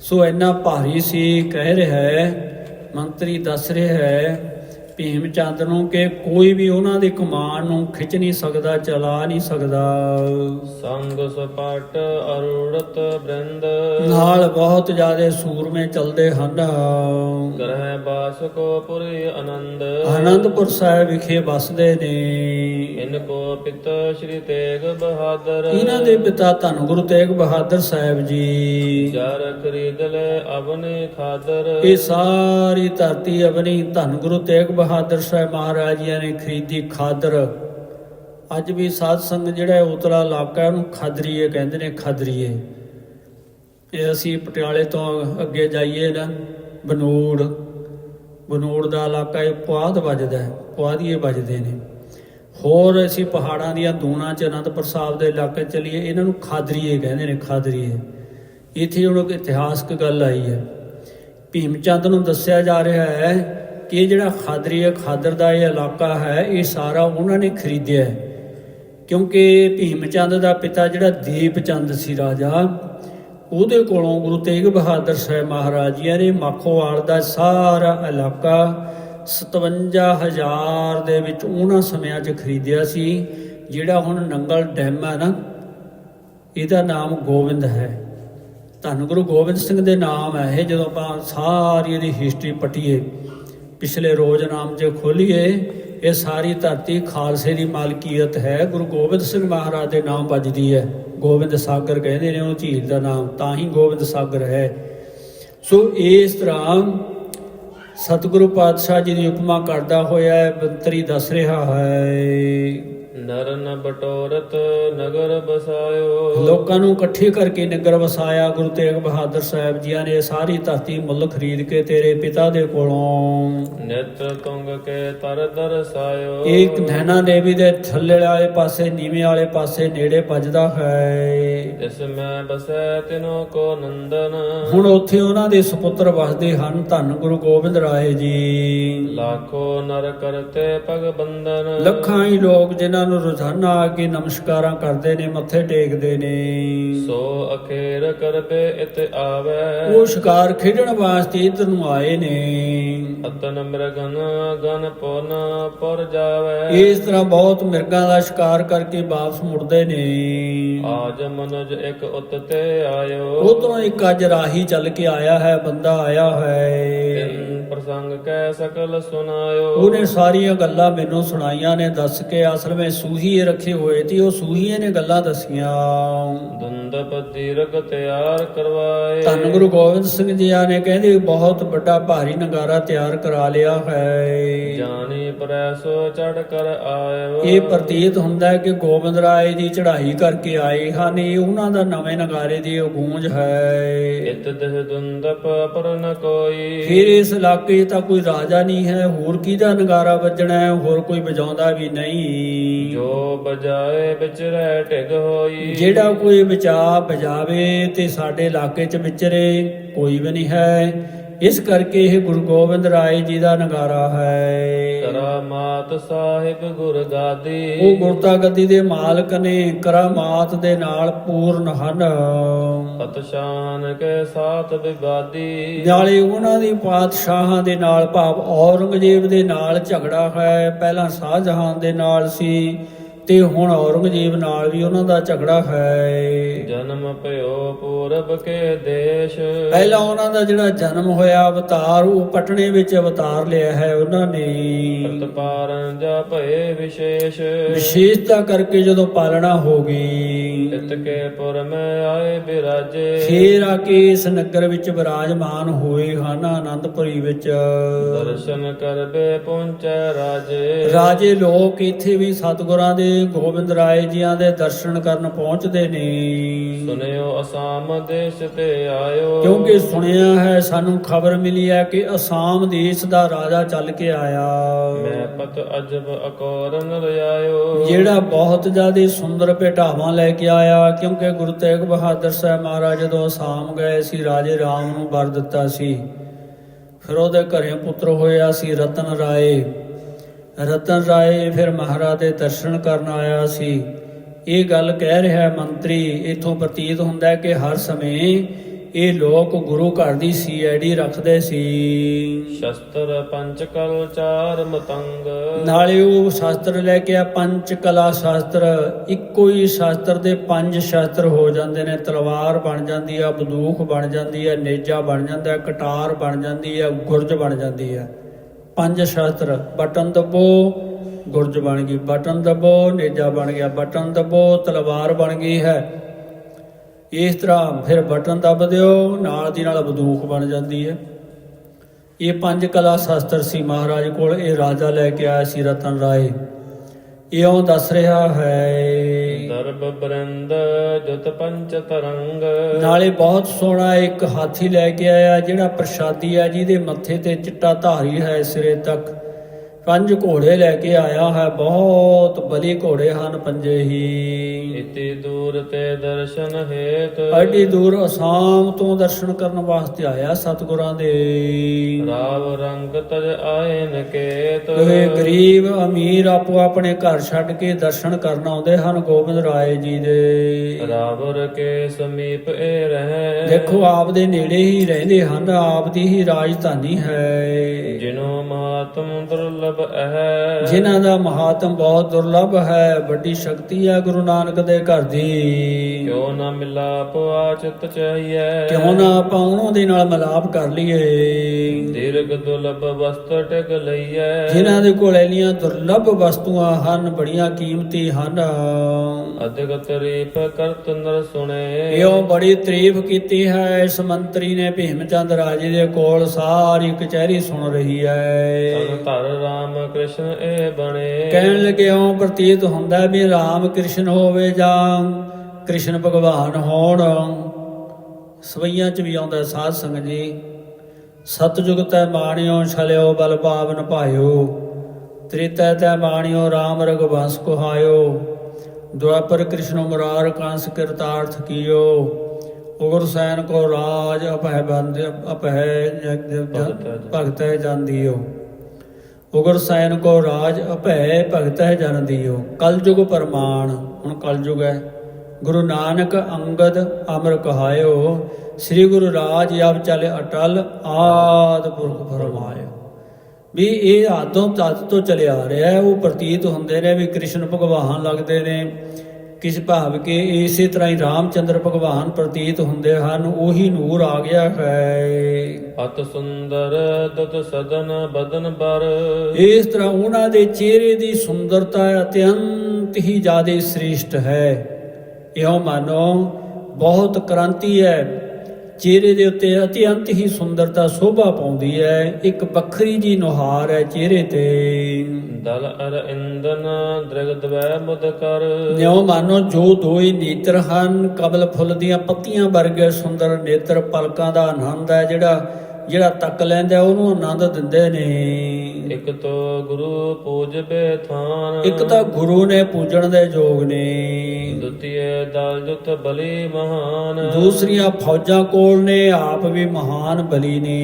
ਸੋ ਇੰਨਾ ਭਾਰੀ ਸੀ, ਕਹਿ ਰਿਹਾ ਹੈ, ਮੰਤਰੀ ਦੱਸ ਰਿਹਾ ਹੈ ਭੀਮ ਚੰਦ ਨੂੰ ਕਿ ਕੋਈ ਵੀ ਉਹਨਾਂ ਦੀ ਕਮਾਨ ਨੂੰ ਖਿੱਚ ਨਹੀਂ ਸਕਦਾ ਚਲਾ ਨਹੀਂ ਸਕਦਾ। ਸੰਗ ਸਪਾਟ ਅਰੁੜਤ ਬ੍ਰਿੰਦ। ਨਾਲ ਬਹੁਤ ਜ਼ਿਆਦੇ ਸੂਰਮੇ ਚੱਲਦੇ ਹਨ। ਗ੍ਰਹਿ ਬਾਸ ਕੋ ਪੁਰੀ ਆਨੰਦ। ਆਨੰਦਪੁਰ ਸਾਹਿਬ ਵਿਖੇ ਵਸਦੇ ਨੇ। ਇਨ ਕੋ ਪਿਤ ਸ਼੍ਰੀ ਤੇਗ ਬਹਾਦਰ। ਇਹਨਾਂ ਦੇ ਪਿਤਾ ਧੰਨ ਗੁਰੂ ਤੇਗ ਬਹਾਦਰ ਸਾਹਿਬ ਜੀ। ਜਰ ਖਰੀਦ ਲੈ ਅਬਨੇ ਖਾਦਰ। ਇਹ ਸਾਰੀ ਧਰਤੀ ਆਪਣੀ ਧੰਨ ਗੁਰੂ ਤੇਗ ਬਹਾਦਰ ਬਹਾਦਰ ਸਾਹਿਬ ਮਹਾਰਾਜ ਜੀ ਨੇ ਖਰੀਦੀ ਖਾਦਰ। ਅੱਜ ਵੀ ਸਾਧ ਸੰਗ ਜਿਹੜਾ ਉਤਲਾ ਇਲਾਕਾ ਉਹਨੂੰ ਖਾਦਰੀਏ ਕਹਿੰਦੇ ਨੇ, ਖਾਦਰੀਏ। ਇਹ ਅਸੀਂ ਪਟਿਆਲੇ ਤੋਂ ਅੱਗੇ ਜਾਈਏ ਨਾ, ਬਨੂੜ। ਬਨੂੜ ਦਾ ਇਲਾਕਾ ਇਹ ਪੁਆਧ ਵੱਜਦਾ ਹੈ, ਪੁਆਧੀਏ ਵੱਜਦੇ ਨੇ। ਹੋਰ ਅਸੀਂ ਪਹਾੜਾਂ ਦੀਆਂ ਦੂਣਾ ਚ, ਅਨੰਦਪੁਰ ਸਾਹਿਬ ਦੇ ਇਲਾਕੇ ਚਲੀਏ, ਇਹਨਾਂ ਨੂੰ ਖਾਦਰੀਏ ਕਹਿੰਦੇ ਨੇ, ਖਾਦਰੀਏ। ਇੱਥੇ ਹੁਣ ਇੱਕ ਇਤਿਹਾਸਕ ਗੱਲ ਆਈ ਹੈ। ਭੀਮ ਚੰਦ ਨੂੰ ਦੱਸਿਆ ਜਾ ਰਿਹਾ ਹੈ ਕਿ ਇਹ ਜਿਹੜਾ ਖਾਦਰੀ ਖਾਦਰ ਦਾ ਇਹ ਇਲਾਕਾ ਹੈ, ਇਹ ਸਾਰਾ ਉਹਨਾਂ ਨੇ ਖਰੀਦਿਆ ਹੈ। ਕਿਉਂਕਿ ਭੀਮ ਚੰਦ ਦਾ ਪਿਤਾ ਜਿਹੜਾ ਦੀਪ ਚੰਦ ਸੀ ਰਾਜਾ, ਉਹਦੇ ਕੋਲੋਂ ਗੁਰੂ ਤੇਗ ਬਹਾਦਰ ਸਾਹਿਬ ਮਹਾਰਾਜ ਜੀ ਨੇ ਮਾਖੋਵਾਲ ਦਾ ਸਾਰਾ ਇਲਾਕਾ 57000 ਦੇ ਵਿੱਚ ਉਹਨਾਂ ਸਮਿਆਂ 'ਚ ਖਰੀਦਿਆ ਸੀ, ਜਿਹੜਾ ਹੁਣ ਨੰਗਲ ਡੈਮ ਹੈ ਨਾ, ਇਹਦਾ ਨਾਮ ਗੋਬਿੰਦ ਹੈ। ਧੰਨ ਗੁਰੂ ਗੋਬਿੰਦ ਸਿੰਘ ਦੇ ਨਾਮ ਹੈ ਇਹ, ਜਦੋਂ ਆਪਾਂ ਸਾਰੀ ਇਹਦੀ ਹਿਸਟਰੀ ਪਟੀਏ। ਪਿਛਲੇ ਰੋਜ਼ ਨਾਮ ਜੇ ਖੋਲੀਏ, ਇਹ ਸਾਰੀ ਧਰਤੀ ਖਾਲਸੇ ਦੀ ਮਾਲਕੀਅਤ ਹੈ। ਗੁਰੂ ਗੋਬਿੰਦ ਸਿੰਘ ਮਹਾਰਾਜ ਦੇ ਨਾਮ ਵੱਜਦੀ ਹੈ। ਗੋਬਿੰਦ ਸਾਗਰ ਕਹਿੰਦੇ ਨੇ ਉਹ ਝੀਲ ਦਾ ਨਾਮ, ਤਾਂ ਹੀ ਗੋਬਿੰਦ ਸਾਗਰ ਹੈ। ਸੋ ਇਸ ਤਰ੍ਹਾਂ ਸਤਿਗੁਰੂ ਪਾਤਸ਼ਾਹ ਜੀ ਦੀ ਉਪਮਾ ਕਰਦਾ ਹੋਇਆ ਹੈ ਬੰਤਰੀ ਦੱਸ ਰਿਹਾ ਹੈ। ਨਰ ਨ ਬਟੋਰਤ ਨਗਰ ਬਸਾਇਓ। ਲੋਕਾਂ ਨੂੰ ਇਕੱਠੇ ਕਰਕੇ ਨਗਰ ਵਸਾਇਆ ਗੁਰੂ ਤੇਗ ਬਹਾਦਰ ਸਾਹਿਬ ਜੀਆਂ ਨੇ ਸਾਰੀ ਧਰਤੀ ਮੁੱਲ ਖਰੀਦ ਕੇ ਤੇਰੇ ਪਿਤਾ ਦੇ ਕੋਲੋਂ। ਨੇਤਰ ਤੁੰਗ ਕੇ ਤਰ ਦਰਸਾਇਓ। ਇੱਕ ਨੈਣਾ ਦੇਵੀ ਦੇ ਥੱਲੇ ਵਾਲੇ ਪਾਸੇ ਨੀਵੇਂ ਵਾਲੇ ਪਾਸੇ ਨੇੜੇ ਵੱਜਦਾ ਹੈ। ਇਸ ਮੈਂ ਬਸੈ ਤਿਨੋ ਕੋ ਨੰਦਨ। ਹੁਣ ਉੱਥੇ ਉਹਨਾਂ ਦੇ ਸੁਪੁੱਤਰ ਵਸਦੇ ਹਨ ਧੰਨ ਗੁਰੂ ਗੋਬਿੰਦ ਰਾਏ ਜੀ। ਲਾਖੋ ਨਰ ਕਰਤੇ ਪਗ ਬੰਦਨ ਲੱਖਾਂ ਹੀ ਲੋਕ ਜਿਨ੍ਹਾਂ ਨੂੰ ਰੋਜ਼ਾਨਾ ਆ ਕੇ ਨਮਸਕਾਰਾਂ ਕਰਦੇ ਨੇ ਮੱਥੇ ਟੇਕਦੇ ਨੇ। ਸੋ ਅਖੇਰ ਕਰਬੇ ਇਤ ਆਵੈ। ਉਹ ਸ਼ਿਕਾਰ ਖੇਡਣ ਵਾਸਤੇ ਇਧਰ ਨੂੰ ਆਏ ਨੇ। ਅਤਨ ਮਿਰਗਨ ਗਨ ਪੁਨ ਪੁਰ ਜਾਵੈ। ਇਸ ਤਰ੍ਹਾਂ ਬਹੁਤ ਮਿਰਗਾਂ ਦਾ ਸ਼ਿਕਾਰ ਕਰਕੇ ਵਾਪਸ ਮੁੜਦੇ ਨੇ। ਆਜ ਮਨੁਜ ਇੱਕ ਉਤ ਤੇ ਆਇਓ। ਉਧਰੋਂ ਇੱਕ ਅੱਜ ਰਾਹੀ ਚੱਲ ਕੇ ਆਇਆ ਹੈ ਬੰਦਾ ਆਇਆ ਹੈ। ਪ੍ਰਸੰਗ ਕੈ ਸਕਲ ਸੁਨਾਇਓ ਉਹਨੇ ਸਾਰੀਆਂ ਗੱਲਾਂ ਮੈਨੂੰ ਸੁਣਾਈਆਂ ਨੇ ਦੱਸ ਕੇ ਅਸਲ ਵਿੱਚ ਸੂਹੀਏ ਰੱਖੇ ਹੋਏ ਸੀ ਉਹ ਸੂਹੀਏ ਨੇ ਗੱਲਾਂ ਦੱਸੀਆਂ। ਦੁੰਦਪ ਦੀਰਘ ਤਿਆਰ ਕਰਵਾਏ। ਧੰਨ ਗੁਰੂ ਗੋਬਿੰਦ ਸਿੰਘ ਜੀ ਆ ਨੇ ਕਹਿੰਦੇ ਬਹੁਤ ਵੱਡਾ ਭਾਰੀ ਨਗਾਰਾ ਤਿਆਰ ਕਰਾ ਲਿਆ ਹੈ। ਜਾਨੀ ਪ੍ਰੈਸੋ ਚੜ ਕਰ ਆਇਓ। ਇਹ ਪ੍ਰਤੀਤ ਹੁੰਦਾ ਹੈ ਕਿ ਗੋਬਿੰਦ ਰਾਏ ਦੀ ਚੜ੍ਹਾਈ ਕਰਕੇ ਆਏ ਹਨ। ਇਹ ਉਹਨਾਂ ਦਾ ਨਵੇਂ ਨਗਾਰੇ ਦੀ ਗੂੰਜ ਹੈ। ਇਤ ਦਿਹ ਦੁੰਦਪ ਪਰ ਨ ਕੋਈ। ਫਿਰ ਇਸ ਇਲਾਕੇ ਤਾਂ ਕੋਈ ਰਾਜਾ ਨਹੀਂ ਹੈ। ਹੋਰ ਕਿਹਦਾ ਨਗਾਰਾ ਵੱਜਣਾ ਹੈ? ਹੋਰ ਕੋਈ ਵਜਾਉਂਦਾ ਵੀ ਨਹੀਂ। ਜੋ ਬਜਾਏ ਵਿੱਚ ਰਹਿ ਢਿਗ ਹੋਈ। ਜਿਹੜਾ ਕੋਈ ਬਚਾ ਬਜਾਵੇ ਤੇ ਸਾਡੇ ਇਲਾਕੇ 'ਚ ਵਿਚਰੇ ਕੋਈ ਵੀ ਨਹੀਂ ਹੈ। ਇਸ ਕਰਕੇ ਇਹ ਗੁਰੂ ਗੋਬਿੰਦ ਰਾਏ ਜੀ ਦਾ ਨਗਾਰਾ ਹੈ। ਕਰਾਮਾਤ ਸਾਹਿਬ ਗੁਰ ਗਾਦੀ। ਉਹ ਗੁਰਤਾ ਗੱਦੀ ਦੇ ਮਾਲਕ ਨੇ ਕਰਾਮਾਤ ਦੇ ਨਾਲ ਪੂਰਨ ਹਨ। ਪਤਸ਼ਾਨ ਕੇ ਸਾਥ ਵਿਵਾਦੀ। ਨਾਲੇ ਉਹਨਾਂ ਦੀ ਪਾਤਸ਼ਾਹਾਂ ਦੇ ਨਾਲ ਭਾਵ ਔਰੰਗਜ਼ੇਬ ਦੇ ਨਾਲ ਝਗੜਾ ਹੈ। ਪਹਿਲਾਂ ਸ਼ਾਹਜਹਾਨ ਦੇ ਨਾਲ ਸੀ। ਤੇ ਹੁਣ ਔਰੰਗਜ਼ੇਬ ਨਾਲ ਵੀ ਉਹਨਾਂ ਦਾ ਝਗੜਾ ਹੈ। ਜਨਮ ਭਇਓ ਪੂਰਬ ਕੇ ਦੇਸ਼। ਪਹਿਲਾਂ ਉਹਨਾਂ ਦਾ ਜਿਹੜਾ ਜਨਮ ਹੋਇਆ ਅਵਤਾਰ ਉਹ ਪਟਨੇ ਵਿੱਚ ਅਵਤਾਰ ਲਿਆ ਹੈ ਉਹਨਾਂ ਨੇ। ਪ੍ਰਤਪਾਰਨ ਜਾ ਭਏ ਵਿਸ਼ੇਸ਼। ਵਿਸ਼ੇਸ਼ਤਾ ਕਰਕੇ ਜਦੋਂ ਪਾਲਣਾ ਹੋ ਗਈ। ਇਤ ਕੇ ਪੁਰ ਮੈਂ ਆਏ ਬਿਰਾਜੇ। ਫੇਰ ਆ ਕੇ ਇਸ ਨਗਰ ਵਿੱਚ ਵਿਰਾਜਮਾਨ ਹੋਏ ਹਨ ਆਨੰਦਪੁਰੀ ਵਿੱਚ। ਦਰਸ਼ਨ ਕਰਬੇ ਪਹੁੰਚੈ ਰਾਜੇ। ਰਾਜੇ ਲੋਕ ਇੱਥੇ ਵੀ ਸਤਿਗੁਰਾਂ ਦੇ ਗੋਬਿੰਦ ਰਾਏ ਜੀਆਂ ਦੇ ਦਰਸ਼ਨ ਕਰਨ ਪਹੁੰਚਦੇ ਨੇ। ਸੁਨਿਓ ਅਸਾਮ ਦੇਸ਼ ਤੇ ਆਇਓ। ਕਿਉਂਕਿ ਸੁਣਿਆ ਹੈ ਸਾਨੂੰ ਖਬਰ ਮਿਲੀ ਹੈ ਕਿ ਅਸਾਮ ਦੇਸ਼ ਦਾ ਰਾਜਾ ਚੱਲ ਕੇ ਆਇਆ। ਮੈਂ ਪਤ ਅਜਬ ਅਕੋਰਨ ਰਿਆਇਓ ਜਿਹੜਾ ਬਹੁਤ ਜ਼ਿਆਦਾ ਸੁੰਦਰ ਭੇਟਾਵਾਂ ਲੈ ਕੇ ਆਇਆ ਕਿਉਂਕਿ ਗੁਰੂ ਤੇਗ ਬਹਾਦਰ ਸਾਹਿਬ ਮਹਾਰਾਜ ਜਦੋਂ ਅਸਾਮ ਗਏ ਸੀ ਰਾਜੇ ਰਾਮ ਨੂੰ ਵਰ ਦਿੱਤਾ ਸੀ। ਫਿਰ ਉਹਦੇ ਘਰੇ ਪੁੱਤਰ ਹੋਇਆ ਸੀ ਰਤਨ ਰਾਏ। ਰਤਨ ਰਾਏ ਫਿਰ ਮਹਾਰਾਜ ਦੇ ਦਰਸ਼ਨ ਕਰਨ ਆਇਆ ਸੀ। ਇਹ ਗੱਲ ਕਹਿ ਰਿਹਾ ਮੰਤਰੀ ਇਥੋਂ ਪ੍ਰਤੀਤ ਹੁੰਦਾ ਕਿ ਹਰ ਸਮੇਂ ਇਹ ਲੋਕ ਗੁਰੂ ਘਰ ਦੀ ਸੀਆਈਡੀ ਰੱਖਦੇ ਸੀ। ਸ਼ਸਤਰ ਪੰਚ ਕਲ ਚਾਰ ਮਤੰਗ। ਨਾਲੇ ਉਹ ਸ਼ਾਸਤਰ ਲੈ ਕੇ ਆ ਪੰਜ ਕਲਾ ਸ਼ਾਸਤਰ। ਇੱਕੋ ਹੀ ਸ਼ਾਸਤਰ ਦੇ ਪੰਜ ਸ਼ਾਸਤਰ ਹੋ ਜਾਂਦੇ ਨੇ। ਤਲਵਾਰ ਬਣ ਜਾਂਦੀ ਆ ਬੰਦੂਕ ਬਣ ਜਾਂਦੀ ਹੈ ਨੇਜਾ ਬਣ ਜਾਂਦਾ ਕਟਾਰ ਬਣ ਜਾਂਦੀ ਹੈ ਗੁਰਜ ਬਣ ਜਾਂਦੀ ਹੈ ਪੰਜ ਸ਼ਾਸਤਰ ਬਟਨ ਦਬੋ। ਗੁਰਜ ਬਣ ਗਈ ਬਟਨ ਦਬੋ ਨੇਜਾ ਬਣ ਗਿਆ ਬਟਨ ਦਬੋ ਤਲਵਾਰ ਬਣ ਗਈ ਹੈ। ਇਸ ਤਰ੍ਹਾਂ ਫਿਰ ਬਟਨ ਦਬ ਦਿਓ ਨਾਲ ਦੀ ਨਾਲ ਬੰਦੂਕ ਬਣ ਜਾਂਦੀ ਹੈ। ਇਹ ਪੰਜ ਕਲਾ ਸ਼ਾਸਤਰ ਸੀ ਮਹਾਰਾਜ ਕੋਲ ਇਹ ਰਾਜਾ ਲੈ ਕੇ ਆਇਆ ਸੀ ਰਤਨ ਰਾਏ। ਇਉਂ ਦੱਸ ਰਿਹਾ ਹੈ। ਦਰਬ ਬਰਿੰਦ ਜੁਤ ਪੰਚ ਤਰੰਗ। ਨਾਲੇ ਬਹੁਤ ਸੋਹਣਾ ਇੱਕ ਹਾਥੀ ਲੈ ਕੇ ਆਇਆ ਜਿਹੜਾ ਪ੍ਰਸ਼ਾਦੀ ਹੈ ਜਿਹਦੇ ਮੱਥੇ ਤੇ ਚਿੱਟਾ ਧਾਰੀ ਹੈ ਸਿਰੇ ਤੱਕ। ਪੰਜ ਘੋੜੇ ਲੈ ਕੇ ਆਇਆ ਹੈ ਬਹੁਤ ਬਲੀ ਘੋੜੇ ਹਨ ਪੰਜੇ ਹੀ। ਇਤੀ ਦੂਰ ਤੇ ਦਰਸ਼ਨ ਹੇਤ। ਐਡੀ ਦੂਰ ਅਸਾਮ ਤੋਂ ਦਰਸ਼ਨ ਕਰਨ ਵਾਸਤੇ ਆਇਆ ਸਤਿਗੁਰਾਂ ਦੇ। ਰਾਵ ਰੰਗ ਤਜ ਆਏ ਨਕੇਤ। ਇਹ ਗਰੀਬ ਅਮੀਰ ਆਪੋ ਆਪਣੇ ਘਰ ਛੱਡ ਕੇ ਦਰਸ਼ਨ ਕਰਨ ਆਉਂਦੇ ਹਨ ਗੋਬਿੰਦ ਰਾਏ ਜੀ ਦੇ। ਰਾਵਰ ਕੇ ਸਮੀਪ ਇਹ ਰਹੇ। ਦੇਖੋ ਆਪ ਦੇ ਨੇੜੇ ਹੀ ਰਹਿੰਦੇ ਹਨ ਆਪ ਦੀ ਹੀ ਰਾਜਧਾਨੀ ਹੈ। ਜਿਨੋ ਮਾਤਮ ਦੁਰਲਭ ਹੈ ਜਿਨ੍ਹਾਂ ਦਾ ਮਹਾਤਮ ਬਹੁਤ ਦੁਰਲਭ ਹੈ ਵੱਡੀ ਸ਼ਕਤੀ ਹੈ ਗੁਰੂ ਨਾਨਕ ਦੇ ਘਰ ਦੀ। ਕਿਉ ਨਾ ਮਿਲਾਪ ਆਚਿਤ ਚਾਹੀਏ ਕਿਉਂ ਨਾ ਆਪਾਂ ਉਹਨਾਂ ਦੇ ਨਾਲ ਮਿਲਾਪ ਕਰ ਲਈਏ। ਦੀਰਘ ਦੁਰਲਭ ਵਸਤ ਟਿਕ ਲਈਐ। ਜਿਨ੍ਹਾਂ ਦੇ ਕੋਲ ਇੰਨੀਆਂ ਦੁਰਲਭ ਵਸਤੂਆਂ ਹਨ ਬੜੀਆਂ ਕੀਮਤੀ ਹਨ। ਅਧਿਕ ਤਰੀਫ ਕਰਤ ਨਰ ਸੁਣੇ। ਇਉਂ ਬੜੀ ਤਾਰੀਫ ਕੀਤੀ ਹੈ ਇਸ ਮੰਤਰੀ ਨੇ ਭੀਮ ਚੰਦ ਰਾਜੇ ਦੇ ਕੋਲ ਸਾਰੀ ਕਚਹਿਰੀ ਸੁਣ ਰਹੀ ਹੈ। ਧਰ ਰਾਮ ਕ੍ਰਿਸ਼ਨ ਇਹ ਬਣੇ। ਕਹਿਣ ਲੱਗੇ ਇਉਂ ਪ੍ਰਤੀਤ ਹੁੰਦਾ ਵੀ ਰਾਮ ਕ੍ਰਿਸ਼ਨ ਹੋਵੇ ਜਾਂ ਕ੍ਰਿਸ਼ਨ ਭਗਵਾਨ ਹੋਣ। ਸਵਈਆਂ ਚ ਵੀ ਆਉਂਦਾ ਸਾਧ ਸੰਗਤ ਜੀ ਸਤਜੁਗ ਤੈ ਮਾਣਿਓ ਛਲਿਓ ਬਲ ਪਾਵਨ ਭਾਇਓ। ਤ੍ਰੇਤੈ ਤੈ ਮਾਣਿਓ RAM ਰਗਵੰਸ ਕੁਹਾਇਓ। ਦੁਆਪਰ ਕ੍ਰਿਸ਼ਨ ਮੁਰਾਰ ਕੰਸ ਕਿਰਤਾਰਥ ਕੀਓ। ਉਗਰ ਸੈਨ ਕੋ ਰਾਜ ਅਪਹਿ ਬੰਦ ਅਪਹਿ ਭਗਤ ਜਾਂਦੀਓ। ਉਗਰ ਸੈਨ ਕੋ ਰਾਜ ਅਭੈ ਭਗਤ ਹੈ ਜਨ ਦਿਓ। ਕਲਯੁਗ ਪਰਮਾਨ ਹੁਣ ਕਲਯੁਗ ਹੈ। ਗੁਰੂ ਨਾਨਕ ਅੰਗਦ ਅਮਰ ਕਹਾਇਓ, ਸ੍ਰੀ ਗੁਰੂ ਰਾਜ ਅਬ ਚਲੇ ਅਟਲ, ਆਦ ਪੁਰਖ ਫਰਮਾਇਓ। ਵੀ ਇਹ ਆਦੋਂ ਤਤ ਤੋਂ ਚਲੇ ਆ ਰਿਹਾ ਹੈ, ਉਹ ਪ੍ਰਤੀਤ ਹੁੰਦੇ ਨੇ ਵੀ ਕ੍ਰਿਸ਼ਨ ਭਗਵਾਨ ਲੱਗਦੇ ਨੇ। ਕਿਸ ਭਾਵ ਕਿ ਇਸੇ ਤਰ੍ਹਾਂ ਹੀ ਰਾਮਚੰਦਰ ਭਗਵਾਨ ਪ੍ਰਤੀਤ ਹੁੰਦੇ ਹਨ ਉਹੀ ਨੂਰ ਆ ਗਿਆ ਹੈ। ਅਤ ਸੁੰਦਰ ਦਤ ਸਦਨ ਬਦਨ ਬਰ ਇਸ ਤਰ੍ਹਾਂ ਉਹਨਾਂ ਦੇ ਚਿਹਰੇ ਦੀ ਸੁੰਦਰਤਾ ਅਤਿਅੰਤ ਹੀ ਜ਼ਿਆਦਾ ਸ੍ਰੇਸ਼ਟ ਹੈ। ਇਉਂ ਮਾਨੋ ਬਹੁਤ ਕ੍ਰਾਂਤੀ ਹੈ। ਚਿਹਰੇ ਦੇ ਉੱਤੇ ਅਤਿਅੰਤ ਹੀ ਸੁੰਦਰਤਾ ਸ਼ੋਭਾ ਪਾਉਂਦੀ ਹੈ ਇੱਕ ਵੱਖਰੀ ਜੀ ਨੁਹਾਰ ਹੈ ਚਿਹਰੇ ਤੇ। ਦਲ ਅਰ ਇੰਦਨ ਦ੍ਰਿਗ ਦਵੈ ਮੁਦ ਕਰ। ਨਿਉ ਮਾਨੋ ਜੋ ਦੋਈ ਨੇਤਰ ਹਨ ਕਬਲ ਫੁੱਲ ਦੀਆਂ ਪੱਤੀਆਂ ਵਰਗੇ ਸੁੰਦਰ ਨੇਤਰ ਪਲਕਾਂ ਦਾ ਆਨੰਦ ਹੈ ਜਿਹੜਾ ਜਿਹੜਾ ਤੱਕ ਲੈਂਦਾ ਉਹਨੂੰ ਆਨੰਦ ਦਿੰਦੇ ਨੇ। ਇਕ ਤੋ ਗੁਰੂ ਪੂਜਬੇ ਥਾਨ। ਇੱਕ ਤਾਂ ਗੁਰੂ ਨੇ ਪੂਜਣ ਦੇ ਯੋਗ ਨੇ। ਦੁਤੀਏ ਦਲ ਜੁਤ ਬਲੀ ਮਹਾਨ। ਦੂਸਰੀਆਂ ਫੌਜਾਂ ਕੋਲ ਨੇ ਆਪ ਵੀ ਮਹਾਨ ਬਲੀ ਨੇ।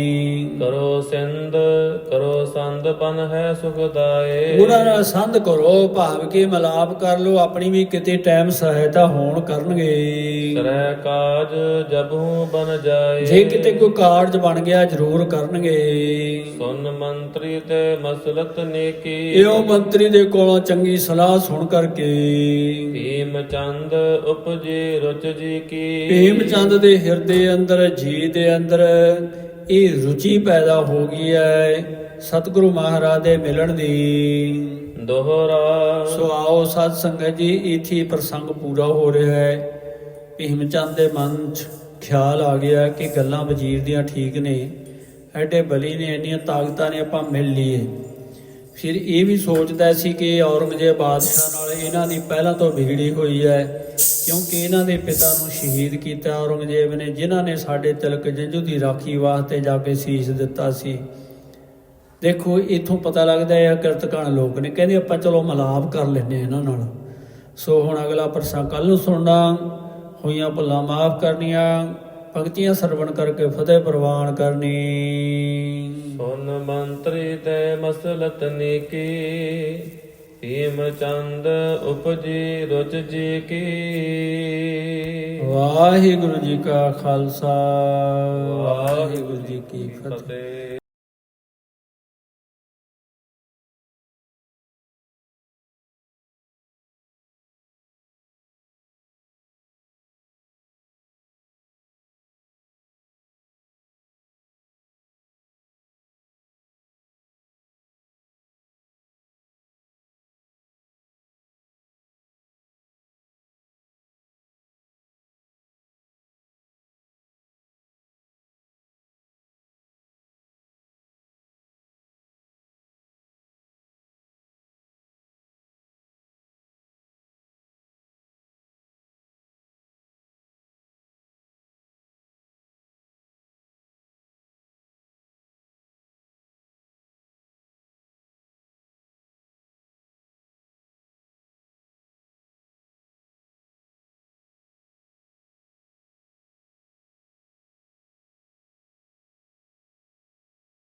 ਕਰੋ ਸਿੰਧ ਕਰੋ ਸੰਦ ਬਨ ਹੈ ਸੁਖਦਾਏ ਉਹਨਾਂ ਨਾਲ ਸੰਧ ਕਰੋ ਭਾਵ ਕਿ ਮਲਾਪ ਕਰ ਲੋ ਆਪਣੀ ਵੀ ਕਿਤੇ ਟਾਈਮ ਸਹਾਇਤਾ ਹੋਣ ਕਰਨਗੇ। ਸਰੈ ਕਾਜ ਜਬਹੂ ਬਨ ਜਾਏ। ਜੇ ਕਿਤੇ ਕੋਈ ਕਾਰਜ ਬਣ ਗਿਆ ਜ਼ਰੂਰ ਕਰਨਗੇ। ਸੁਨ ਮੰਤਰੀ ਤੇ ਮਸਲਤ ਨੇਕੀ। ਇਹੋ ਮੰਤਰੀ ਦੇ ਕੋਲੋਂ ਚੰਗੀ ਸਲਾਹ ਸੁਣ ਕਰਕੇ। ਭੀਮ ਚੰਦ ਉਪਜੀ ਰੁਚ ਜੀ ਕੀ। ਭੀਮ ਚੰਦ ਦੇ ਹਿਰਦੇ ਅੰਦਰ ਜੀ ਦੇ ਅੰਦਰ ਇਹ ਰੁਚੀ ਪੈਦਾ ਹੋ ਗਈ ਹੈ ਸਤਿਗੁਰੂ ਮਹਾਰਾਜ ਦੇ ਮਿਲਣ ਦੀ। ਦੋਹਰਾ। ਸੋ ਆਓ ਸਾਧ ਸੰਗਤ ਜੀ ਇੱਥੇ ਪ੍ਰਸੰਗ ਪੂਰਾ ਹੋ ਰਿਹਾ ਹੈ। ਭੀਮ ਚੰਦ ਦੇ ਮਨ 'ਚ ਖਿਆਲ ਆ ਗਿਆ ਕਿ ਗੱਲਾਂ ਵਜ਼ੀਰ ਦੀਆਂ ਠੀਕ ਨੇ। ਐਡੇ ਬਲੀ ਨੇ, ਇੰਨੀਆਂ ਤਾਕਤਾਂ ਨੇ ਆਪਾਂ ਮਿਲ ਲਈਏ। ਫਿਰ ਇਹ ਵੀ ਸੋਚਦਾ ਸੀ ਕਿ ਔਰੰਗਜ਼ੇਬ ਬਾਦਸ਼ਾਹ ਨਾਲ ਇਹਨਾਂ ਦੀ ਪਹਿਲਾਂ ਤੋਂ ਵਿਗੜੀ ਹੋਈ ਹੈ, ਕਿਉਂਕਿ ਇਹਨਾਂ ਦੇ ਪਿਤਾ ਨੂੰ ਸ਼ਹੀਦ ਕੀਤਾ ਔਰੰਗਜ਼ੇਬ ਨੇ, ਜਿਨ੍ਹਾਂ ਨੇ ਸਾਡੇ ਤਿਲਕ ਜੰਜੂ ਦੀ ਰਾਖੀ ਵਾਸਤੇ ਜਾ ਕੇ ਸੀਸ ਦਿੱਤਾ ਸੀ। ਦੇਖੋ, ਇਥੋਂ ਪਤਾ ਲੱਗਦਾ ਹੈ ਕਿਰਤਕਾਨ ਲੋਕ ਨੇ, ਕਹਿੰਦੇ ਆਪਾਂ ਚਲੋ ਮਲਾਪ ਕਰ ਲੈਨੇ ਇਹਨਾਂ ਨਾਲ। ਸੋ ਹੁਣ ਅਗਲਾ ਪ੍ਰਸੰਗ ਕੱਲ ਨੂੰ ਸੁਣਨਾ, ਹੋਈਆਂ ਭੁੱਲਾਂ ਮਾਫ ਕਰਨੀਆਂ। ਪੰਕਤੀਆਂ ਸਰਵਣ ਕਰਕੇ ਫਤਿਹ ਪ੍ਰਵਾਨ ਕਰਨੀ। ਸੁਨ ਮੰਤਰੀ ਤੇ ਮਸਲਤ ਨੇਕੀ ਭੀਮ ਚੰਦ ਉਪਜੀ ਰੁਚ ਜੀ ਕੀ ਵਾਹਿਗੁਰੂ ਜੀ ਕਾ ਖਾਲਸਾ ਵਾਹਿਗੁਰੂ ਜੀ ਕੀ ਫਤਿਹ।